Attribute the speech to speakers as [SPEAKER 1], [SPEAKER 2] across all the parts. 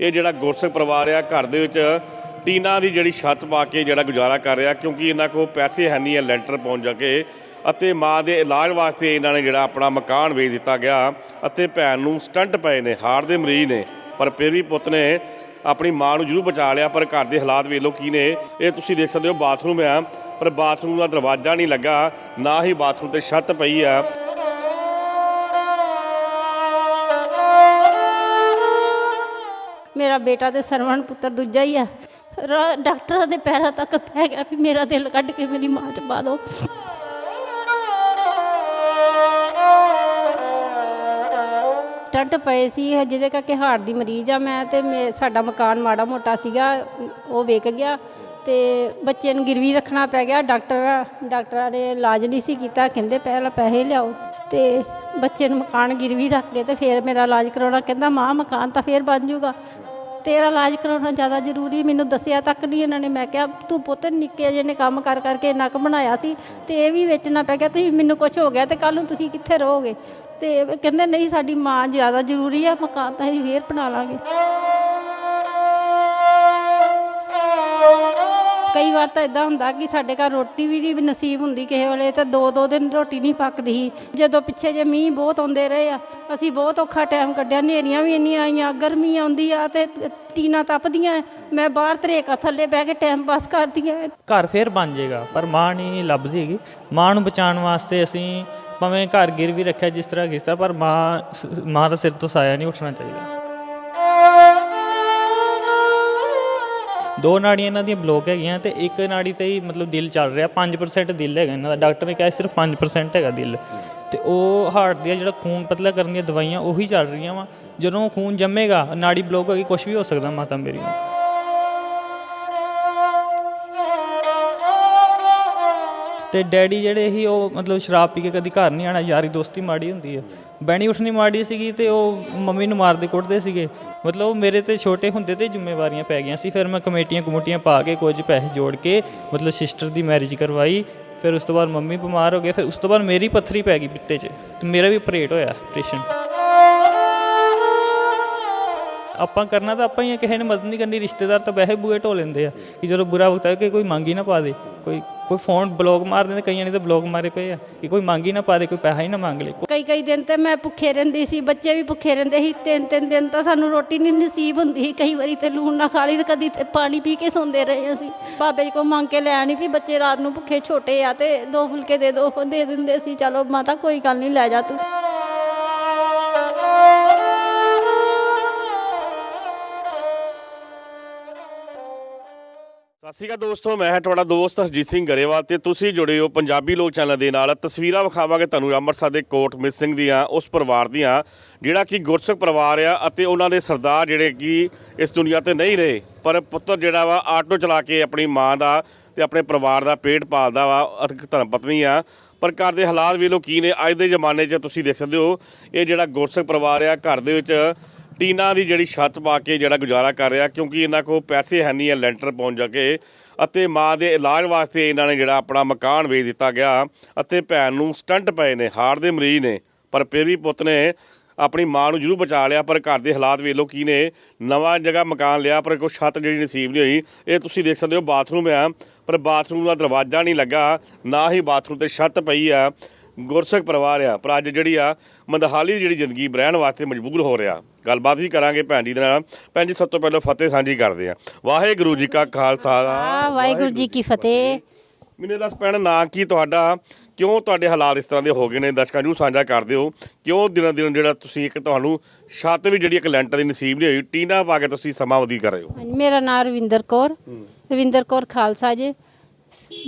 [SPEAKER 1] ਇਹ ਜਿਹੜਾ ਗੁਰਸਿੱਖ ਪਰਿਵਾਰ ਆ, ਘਰ ਦੇ ਵਿੱਚ ਟੀਨਾ ਦੀ ਜਿਹੜੀ ਛੱਤ ਪਾ ਕੇ ਜਿਹੜਾ ਗੁਜ਼ਾਰਾ ਕਰ ਰਿਹਾ, ਕਿਉਂਕਿ ਇਹਨਾਂ ਕੋਲ ਪੈਸੇ ਹੈ ਨਹੀਂ ਹੈ ਲੈਂਟਰ ਪਹੁੰਚ ਕੇ ਅਤੇ ਮਾਂ ਦੇ ਇਲਾਜ ਵਾਸਤੇ ਇਹਨਾਂ ਨੇ ਜਿਹੜਾ ਆਪਣਾ ਮਕਾਨ ਵੇਚ ਦਿੱਤਾ ਗਿਆ ਅਤੇ ਭੈਣ ਨੂੰ ਸਟੰਟ ਪਏ ਨੇ ਹਾਰਟ ਦੇ ਮਰੀਜ਼ ਨੇ। ਪਰ ਫਿਰ ਵੀ ਪੁੱਤ ਨੇ ਆਪਣੀ ਮਾਂ ਨੂੰ ਜ਼ਰੂਰ ਬਚਾ ਲਿਆ, ਪਰ ਘਰ ਦੇ ਹਾਲਾਤ ਵੇਖ ਲਓ ਕੀ ਨੇ। ਇਹ ਤੁਸੀਂ ਦੇਖ ਸਕਦੇ ਹੋ ਬਾਥਰੂਮ ਆ, ਪਰ ਬਾਥਰੂਮ ਦਾ ਦਰਵਾਜ਼ਾ ਨਹੀਂ ਲੱਗਾ, ਨਾ ਹੀ ਬਾਥਰੂਮ ਤੇ ਛੱਤ ਪਈ ਆ।
[SPEAKER 2] ਮੇਰਾ ਬੇਟਾ ਤੇ ਸਰਵਣ ਪੁੱਤਰ ਦੂਜਾ ਹੀ ਆ। ਡਾਕਟਰਾਂ ਦੇ ਪੈਰਾਂ ਤੱਕ ਪੈ ਗਿਆ ਵੀ ਮੇਰਾ ਦਿਲ ਕੱਢ ਕੇ ਮੇਰੀ ਮਾਂ ਚ ਪਾ ਦਿਓ ਟੰਟ ਪਏ ਸੀ ਜਿਹਦੇ ਕਰਕੇ ਹਾਰਟ ਦੀ ਮਰੀਜ਼ ਆ ਮੈਂ ਤੇ ਮੇ- ਸਾਡਾ ਮਕਾਨ ਮਾੜਾ ਮੋਟਾ ਸੀਗਾ, ਉਹ ਵਿਕ ਗਿਆ ਤੇ ਬੱਚੇ ਨੂੰ ਗਿਰਵੀ ਰੱਖਣਾ ਪੈ ਗਿਆ। ਡਾਕਟਰ, ਡਾਕਟਰਾਂ ਨੇ ਇਲਾਜ ਨਹੀਂ ਸੀ ਕੀਤਾ, ਕਹਿੰਦੇ ਪਹਿਲਾਂ ਪੈਸੇ ਲਿਆਓ ਤੇ ਬੱਚੇ ਨੂੰ ਮਕਾਨ ਗਿਰਵੀ ਰੱਖ ਕੇ ਤੇ ਫਿਰ ਮੇਰਾ ਇਲਾਜ ਕਰਾਉਣਾ। ਕਹਿੰਦਾ ਮਾਂ, ਮਕਾਨ ਤਾਂ ਫੇਰ ਬਣ ਜਾਊਗਾ ਤੇਰਾ ਇਲਾਜ ਕਰਾਉਣਾ ਜ਼ਿਆਦਾ ਜ਼ਰੂਰੀ, ਮੈਨੂੰ ਦੱਸਿਆ ਤੱਕ ਨਹੀਂ ਇਹਨਾਂ ਨੇ। ਮੈਂ ਕਿਹਾ, ਤੂੰ ਪੁੱਤ ਨਿੱਕੇ ਜਿਹੇ ਨੇ ਕੰਮ ਕਰ ਕਰਕੇ ਇੰਨਾ ਕੁ ਬਣਾਇਆ ਸੀ ਤੇ ਇਹ ਵੀ ਵੇਚਣਾ ਪੈ ਗਿਆ। ਤੁਸੀਂ ਮੈਨੂੰ ਕੁਝ ਹੋ ਗਿਆ ਤੇ ਕੱਲ ਨੂੰ ਤੁਸੀਂ ਕਿੱਥੇ ਰਹੋਗੇ? ਤੇ ਕਹਿੰਦੇ, ਨਹੀਂ, ਸਾਡੀ ਮਾਂ ਜ਼ਿਆਦਾ ਜ਼ਰੂਰੀ ਆ, ਮਕਾਨ ਤਾਂ ਅਸੀਂ ਫੇਰ ਬਣਾ ਲਾਂਗੇ। ਕਈ ਵਾਰ ਤਾਂ ਇਦਾਂ ਹੁੰਦਾ ਕਿ ਸਾਡੇ ਘਰ ਰੋਟੀ ਵੀ ਨਹੀਂ ਨਸੀਬ ਹੁੰਦੀ ਕਿਸੇ ਵੇਲੇ, ਤਾਂ ਦੋ ਦੋ ਦਿਨ ਰੋਟੀ ਨਹੀਂ ਪੱਕਦੀ ਸੀ। ਜਦੋਂ ਪਿੱਛੇ ਜੇ ਮੀਂਹ ਬਹੁਤ ਆਉਂਦੇ ਰਹੇ ਆ, ਅਸੀਂ ਬਹੁਤ ਔਖਾ ਟਾਈਮ ਕੱਢਿਆ, ਹਨੇਰੀਆਂ ਵੀ ਇੰਨੀਆਂ ਆਈਆਂ ਗਰਮੀ ਆਉਂਦੀ ਆ ਤੇ ਟੀਨਾ ਤਪਦੀਆਂ ਮੈਂ ਬਾਹਰ ਤਰੇਕਾ ਥੱਲੇ ਬਹਿ ਕੇ ਟਾਈਮ ਪਾਸ ਕਰਦੀ ਆ
[SPEAKER 3] ਘਰ ਫੇਰ ਬਣ ਜਾਏਗਾ ਪਰ ਮਾਂ ਨਹੀਂ ਲੱਭਦੀ ਹੈਗੀ। ਮਾਂ ਨੂੰ ਬਚਾਉਣ ਵਾਸਤੇ ਅਸੀਂ ਭਾਵੇਂ ਘਰ ਗਿਰ ਵੀ ਰੱਖਿਆ ਜਿਸ ਤਰ੍ਹਾਂ ਕਿਸ ਤਰ੍ਹਾਂ, ਪਰ ਮਾਂ ਸ- ਮਾਂ ਦਾ ਸਿਰ ਤੋਂ ਸਾਇਆ ਨਹੀਂ ਉੱਠਣਾ ਚਾਹੀਦਾ। ਦੋ ਨਾੜੀਆਂ ਇਹਨਾਂ ਦੀਆਂ ਬਲੌਕ ਹੈਗੀਆਂ ਤੇ ਇੱਕ ਨਾੜੀ ਤੇ ਹੀ ਮਤਲਬ ਦਿਲ ਚੱਲ ਰਿਹਾ 5% ਦਿਲ ਹੈਗਾ ਇਹਨਾਂ ਦਾ। ਡਾਕਟਰ ਨੇ ਕਿਹਾ ਸਿਰਫ 5% ਹੈਗਾ ਦਿਲ। ਤੇ ਉਹ ਹਾਰਟ ਦੀਆਂ ਜਿਹੜਾ ਖੂਨ ਪਤਲਾ ਕਰਨ ਦੀਆਂ ਦਵਾਈਆਂ ਉਹੀ ਚੱਲ ਰਹੀਆਂ ਵਾ। ਜਦੋਂ ਖੂਨ ਜੰਮੇਗਾ, ਨਾੜੀ ਬਲੌਕ ਹੋਏਗੀ ਕੁਝ ਵੀ ਹੋ ਸਕਦਾ ਮਾਤਾ ਮੇਰੀ ਨੂੰ। ਤੇ ਡੈਡੀ ਜਿਹੜੇ ਸੀ, ਉਹ ਮਤਲਬ ਸ਼ਰਾਬ ਪੀ ਕੇ ਕਦੀ ਘਰ ਨਹੀਂ ਆਣਾ ਯਾਰੀ ਦੋਸਤੀ ਮਾੜੀ ਹੁੰਦੀ ਹੈ ਬੈਣੀ ਉੱਠਣੀ ਮਾੜੀ ਸੀਗੀ ਤੇ ਉਹ ਮੰਮੀ ਨੂੰ ਮਾਰਦੇ ਕੁੱਟਦੇ ਸੀਗੇ। ਮਤਲਬ ਉਹ ਮੇਰੇ ਤੇ ਛੋਟੇ ਹੁੰਦੇ ਤੇ ਜ਼ਿੰਮੇਵਾਰੀਆਂ ਪੈ ਗਈਆਂ ਸੀ। ਫਿਰ ਮੈਂ ਕਮੇਟੀਆਂ ਕਮੂਟੀਆਂ ਪਾ ਕੇ ਕੁਝ ਪੈਸੇ ਜੋੜ ਕੇ ਮਤਲਬ ਸਿਸਟਰ ਦੀ ਮੈਰਿਜ ਕਰਵਾਈ। ਫਿਰ ਉਸ ਤੋਂ ਬਾਅਦ ਮੰਮੀ ਬਿਮਾਰ ਹੋ ਗਏ। ਫਿਰ ਉਸ ਤੋਂ ਬਾਅਦ ਮੇਰੀ ਪੱਥਰੀ ਪੈ ਗਈ ਪਿੱਤੇ 'ਚ। ਤੇ ਮੇਰਾ ਵੀ ਆਪਰੇਟ ਹੋਇਆ ਆਪਰੇਸ਼ਨ। ਆਪਾਂ ਕਰਨਾ ਤਾਂ ਆਪਾਂ ਹੀ ਆ। ਕਿਸੇ ਨੇ ਮਦਦ ਨਹੀਂ ਕਰਨੀ। ਰਿਸ਼ਤੇਦਾਰ ਤਾਂ ਵੈਸੇ ਬੂਏ ਢੋ ਲੈਂਦੇ ਆ ਕਿ ਜਦੋਂ ਬੁਰਾ ਵਕਤ ਆਏ ਕਿ ਕੋਈ ਮੰਗ ਹੀ ਨਾ ਪਾ ਦੇ। ਕੋਈ ਕੋਈ ਫੋਨ ਬਲੌਕ ਮਾਰ ਦਿੰਦੇ, ਕਈਆਂ ਨੇ ਤਾਂ ਬਲੌਕ ਮਾਰੇ ਪਏ ਆ। ਕਿ ਕੋਈ ਮੰਗ ਹੀ ਨਾ ਪਾ ਕੋਈ ਪੈਸਾ ਹੀ ਨਾ ਮੰਗ ਲੇ।
[SPEAKER 2] ਕਈ ਕਈ ਦਿਨ ਤੇ ਮੈਂ ਭੁੱਖੇ ਰਹਿੰਦੀ ਸੀ, ਬੱਚੇ ਵੀ ਭੁੱਖੇ ਰਹਿੰਦੇ ਸੀ। ਤਿੰਨ ਤਿੰਨ ਦਿਨ ਤਾਂ ਸਾਨੂੰ ਰੋਟੀ ਨਹੀਂ ਨਸੀਬ ਹੁੰਦੀ ਸੀ। ਕਈ ਵਾਰੀ ਤੇ ਲੂਣ ਨਾ ਖਾ ਲਈ ਤੇ ਕਦੀ ਤੇ ਪਾਣੀ ਪੀ ਕੇ ਸੌਂਦੇ ਰਹੇ ਅਸੀਂ। ਬਾਬੇ ਜੀ ਕੋਲ ਮੰਗ ਕੇ ਲੈ ਆਣੀ ਵੀ ਬੱਚੇ ਰਾਤ ਨੂੰ ਭੁੱਖੇ ਛੋਟੇ ਆ ਤੇ ਦੋ ਫੁਲਕੇ ਦੇ ਦੋ ਦੇ ਦਿੰਦੇ ਸੀ, ਚਲੋ ਮਾਤਾ, ਕੋਈ ਗੱਲ ਨਹੀਂ ਲੈ ਜਾ ਤੂੰ।
[SPEAKER 1] ਸਤਿ ਸ਼੍ਰੀ ਅਕਾਲ ਦੋਸਤੋ, ਮੈਂ ਹਾਂ ਤੁਹਾਡਾ ਦੋਸਤ ਹਰਜੀਤ ਸਿੰਘ ਗਰੇਵਾਲ ਤੇ ਤੁਸੀਂ ਜੁੜੇ ਹੋ ਪੰਜਾਬੀ ਲੋਕ ਚੈਨਲ ਦੇ ਨਾਲ। ਤਸਵੀਰਾਂ ਵਿਖਾਵਾਂਗੇ ਤੁਹਾਨੂੰ ਅੰਮ੍ਰਿਤਸਰ ਦੇ ਕੋਟ ਮਿਸਿੰਗ ਦੀਆਂ, ਉਸ ਪਰਿਵਾਰ ਦੀਆਂ, ਜਿਹੜਾ ਕਿ ਗੁਰਸਿੱਖ ਪਰਿਵਾਰ ਆ ਅਤੇ ਉਹਨਾਂ ਦੇ ਸਰਦਾਰ ਜਿਹੜੇ ਕਿ ਇਸ ਦੁਨੀਆ ਤੇ ਨਹੀਂ ਰਹੇ, ਪਰ ਪੁੱਤਰ ਜਿਹੜਾ ਵਾ ਆਟੋ ਚਲਾ ਕੇ ਆਪਣੀ ਮਾਂ ਦਾ ਤੇ ਆਪਣੇ ਪਰਿਵਾਰ ਦਾ ਪੇਟ ਪਾਲਦਾ ਵਾ ਅਤੇ ਧਰਮ ਪਤਨੀ ਆ। ਪਰ ਘਰ ਦੇ ਹਾਲਾਤ ਵੀ ਲੋ ਕੀ ਨੇ, ਅੱਜ ਦੇ ਜ਼ਮਾਨੇ 'ਚ ਤੁਸੀਂ ਦੇਖ ਸਕਦੇ ਹੋ, ਇਹ ਜਿਹੜਾ ਗੁਰਸਿੱਖ ਪਰਿਵਾਰ ਆ, ਘਰ ਦੇ ਵਿੱਚ ਟੀਨਾ ਦੀ ਜਿਹੜੀ ਛੱਤ ਪਾ ਕੇ ਜਿਹੜਾ ਗੁਜ਼ਾਰਾ ਕਰ ਰਿਹਾ, ਕਿਉਂਕਿ ਇਹਨਾਂ ਕੋਲ ਪੈਸੇ ਹੈ ਨਹੀਂ ਹੈ ਲੈਂਟਰ ਪਹੁੰਚ ਕੇ। ਅਤੇ ਮਾਂ ਦੇ ਇਲਾਜ ਵਾਸਤੇ ਇਹਨਾਂ ਨੇ ਜਿਹੜਾ ਆਪਣਾ ਮਕਾਨ ਵੇਚ ਦਿੱਤਾ ਗਿਆ ਅਤੇ ਭੈਣ ਨੂੰ ਸਟੰਟ ਪਏ ਨੇ ਹਾਰਟ ਦੇ ਮਰੀਜ਼ ਨੇ। ਪਰ ਫਿਰ ਵੀ ਪੁੱਤ ਨੇ ਆਪਣੀ ਮਾਂ ਨੂੰ ਜ਼ਰੂਰ ਬਚਾ ਲਿਆ, ਪਰ ਘਰ ਦੇ ਹਾਲਾਤ ਵੇਖ ਲਓ ਕੀ ਨੇ। ਨਵਾਂ ਜਗ੍ਹਾ ਮਕਾਨ ਲਿਆ, ਪਰ ਕੋਈ ਛੱਤ ਜਿਹੜੀ ਨਸੀਬ ਨਹੀਂ ਹੋਈ। ਇਹ ਤੁਸੀਂ ਦੇਖ ਸਕਦੇ ਹੋ, ਬਾਥਰੂਮ ਆ, ਪਰ ਬਾਥਰੂਮ ਦਾ ਦਰਵਾਜ਼ਾ ਨਹੀਂ ਲੱਗਾ, ਨਾ ਹੀ ਬਾਥਰੂਮ ਤੇ ਛੱਤ ਪਈ ਆ। ਗੁਰਸਿੱਖ ਪਰਿਵਾਰ ਆ ਪਰ ਅੱਜ ਜਿਹੜੀ ਆ ਮੰਦਹਾਲੀ ਦੀ ਜਿਹੜੀ ਜ਼ਿੰਦਗੀ ਰਹਿਣ ਵਾਸਤੇ ਮਜਬੂਰ ਹੋ ਰਿਹਾ। ਗੱਲਬਾਤ ਵੀ ਕਰਾਂਗੇ ਭੈਣ ਜੀ ਦੇ ਨਾਲ। ਭੈਣ ਜੀ ਸਭ ਤੋਂ ਪਹਿਲਾਂ ਫਤਿਹ ਸਾਂਝੀ ਕਰਦੇ ਆ। ਵਾਹਿਗੁਰੂ ਜੀ ਕਾ ਖਾਲਸਾ।
[SPEAKER 2] ਵਾਹਿਗੁਰੂ ਜੀ ਕੀ ਫਤਿਹ।
[SPEAKER 1] ਮੈਨੂੰ ਦੱਸ ਭੈਣ ਨਾਂ ਕੀ ਤੁਹਾਡਾ ਕਿਉਂ ਤੁਹਾਡੇ ਹਾਲਾਤ ਇਸ ਤਰ੍ਹਾਂ ਦੇ ਹੋ ਗਏ ਨੇ? ਦਰਸ਼ਕਾਂ ਨੂੰ ਸਾਂਝਾ ਕਰਦੇ ਹੋ ਕਿਉਂ ਦਿਨੋਂ ਦਿਨ ਜਿਹੜਾ ਤੁਸੀਂ ਇੱਕ ਤੁਹਾਨੂੰ ਛੱਤ ਵੀ ਜਿਹੜੀ ਇੱਕ ਲੈਂਟਰ ਦੀ ਨਸੀਬ ਨਹੀਂ ਹੋਈ ਟੀਨਾ ਪਾ ਕੇ ਤੁਸੀਂ ਸਮਾਂ ਵਧੀ ਕਰ ਰਹੇ ਹੋ?
[SPEAKER 2] ਮੇਰਾ ਨਾਮ ਰਵਿੰਦਰ ਕੌਰ। ਰਵਿੰਦਰ ਕੌਰ ਖਾਲਸਾ ਜੀ।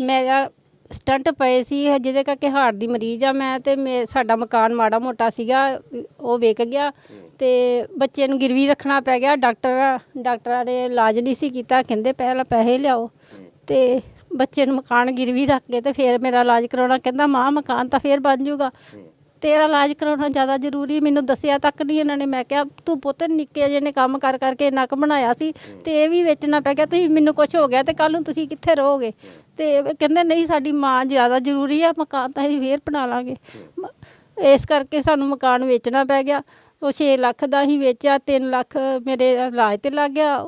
[SPEAKER 2] ਮੇਰਾ ਸਟੰਟ ਪਏ ਸੀ, ਜਿਹਦੇ ਕਰਕੇ ਹਾਰਟ ਦੀ ਮਰੀਜ਼ ਆ ਮੈਂ ਤੇ ਮੇ- ਸਾਡਾ ਮਕਾਨ ਮਾੜਾ ਮੋਟਾ ਸੀਗਾ, ਉਹ ਵਿਕ ਗਿਆ ਤੇ ਬੱਚੇ ਨੂੰ ਗਿਰਵੀ ਰੱਖਣਾ ਪੈ ਗਿਆ। ਡਾਕਟਰ, ਡਾਕਟਰਾਂ ਨੇ ਇਲਾਜ ਨਹੀਂ ਸੀ ਕੀਤਾ, ਕਹਿੰਦੇ ਪਹਿਲਾਂ ਪੈਸੇ ਲਿਆਓ ਤੇ ਬੱਚੇ ਨੂੰ ਮਕਾਨ ਗਿਰਵੀ ਰੱਖ ਕੇ ਤੇ ਫਿਰ ਮੇਰਾ ਇਲਾਜ ਕਰਾਉਣਾ। ਕਹਿੰਦਾ ਮਾਂ, ਮਕਾਨ ਤਾਂ ਫਿਰ ਬਣ ਜਾਊਗਾ ਤੇਰਾ ਇਲਾਜ ਕਰਾਉਣਾ ਜ਼ਿਆਦਾ ਜ਼ਰੂਰੀ ਮੈਨੂੰ ਦੱਸਿਆ ਤੱਕ ਨਹੀਂ ਇਹਨਾਂ ਨੇ। ਮੈਂ ਕਿਹਾ, ਤੂੰ ਪੁੱਤ ਨਿੱਕੇ ਜਿਹੇ ਨੇ ਕੰਮ ਕਰ, ਕਰਕੇ ਇੰਨਾ ਕੁ ਬਣਾਇਆ ਸੀ ਤੇ ਇਹ ਵੀ ਵੇਚਣਾ ਪੈ ਗਿਆ। ਤੁਸੀਂ ਮੈਨੂੰ ਕੁਝ ਹੋ ਗਿਆ ਤੇ ਕੱਲ ਨੂੰ ਤੁਸੀਂ ਕਿੱਥੇ ਰਹੋਗੇ? ਤੇ ਕਹਿੰਦੇ, ਨਹੀਂ, ਸਾਡੀ ਮਾਂ ਜ਼ਿਆਦਾ ਜ਼ਰੂਰੀ ਆ, ਮਕਾਨ ਤਾਂ ਅਸੀਂ ਫੇਰ ਬਣਾ ਲਾਂਗੇ। ਮ- ਇਸ ਕਰਕੇ ਸਾਨੂੰ ਮਕਾਨ ਵੇਚਣਾ ਪੈ ਗਿਆ। ਉਹ 6 ਲੱਖ ਦਾ ਹੀ ਵੇਚਿਆ 3 ਲੱਖ ਮੇਰੇ ਇਲਾਜ ਤੇ ਲੱਗ ਗਿਆ।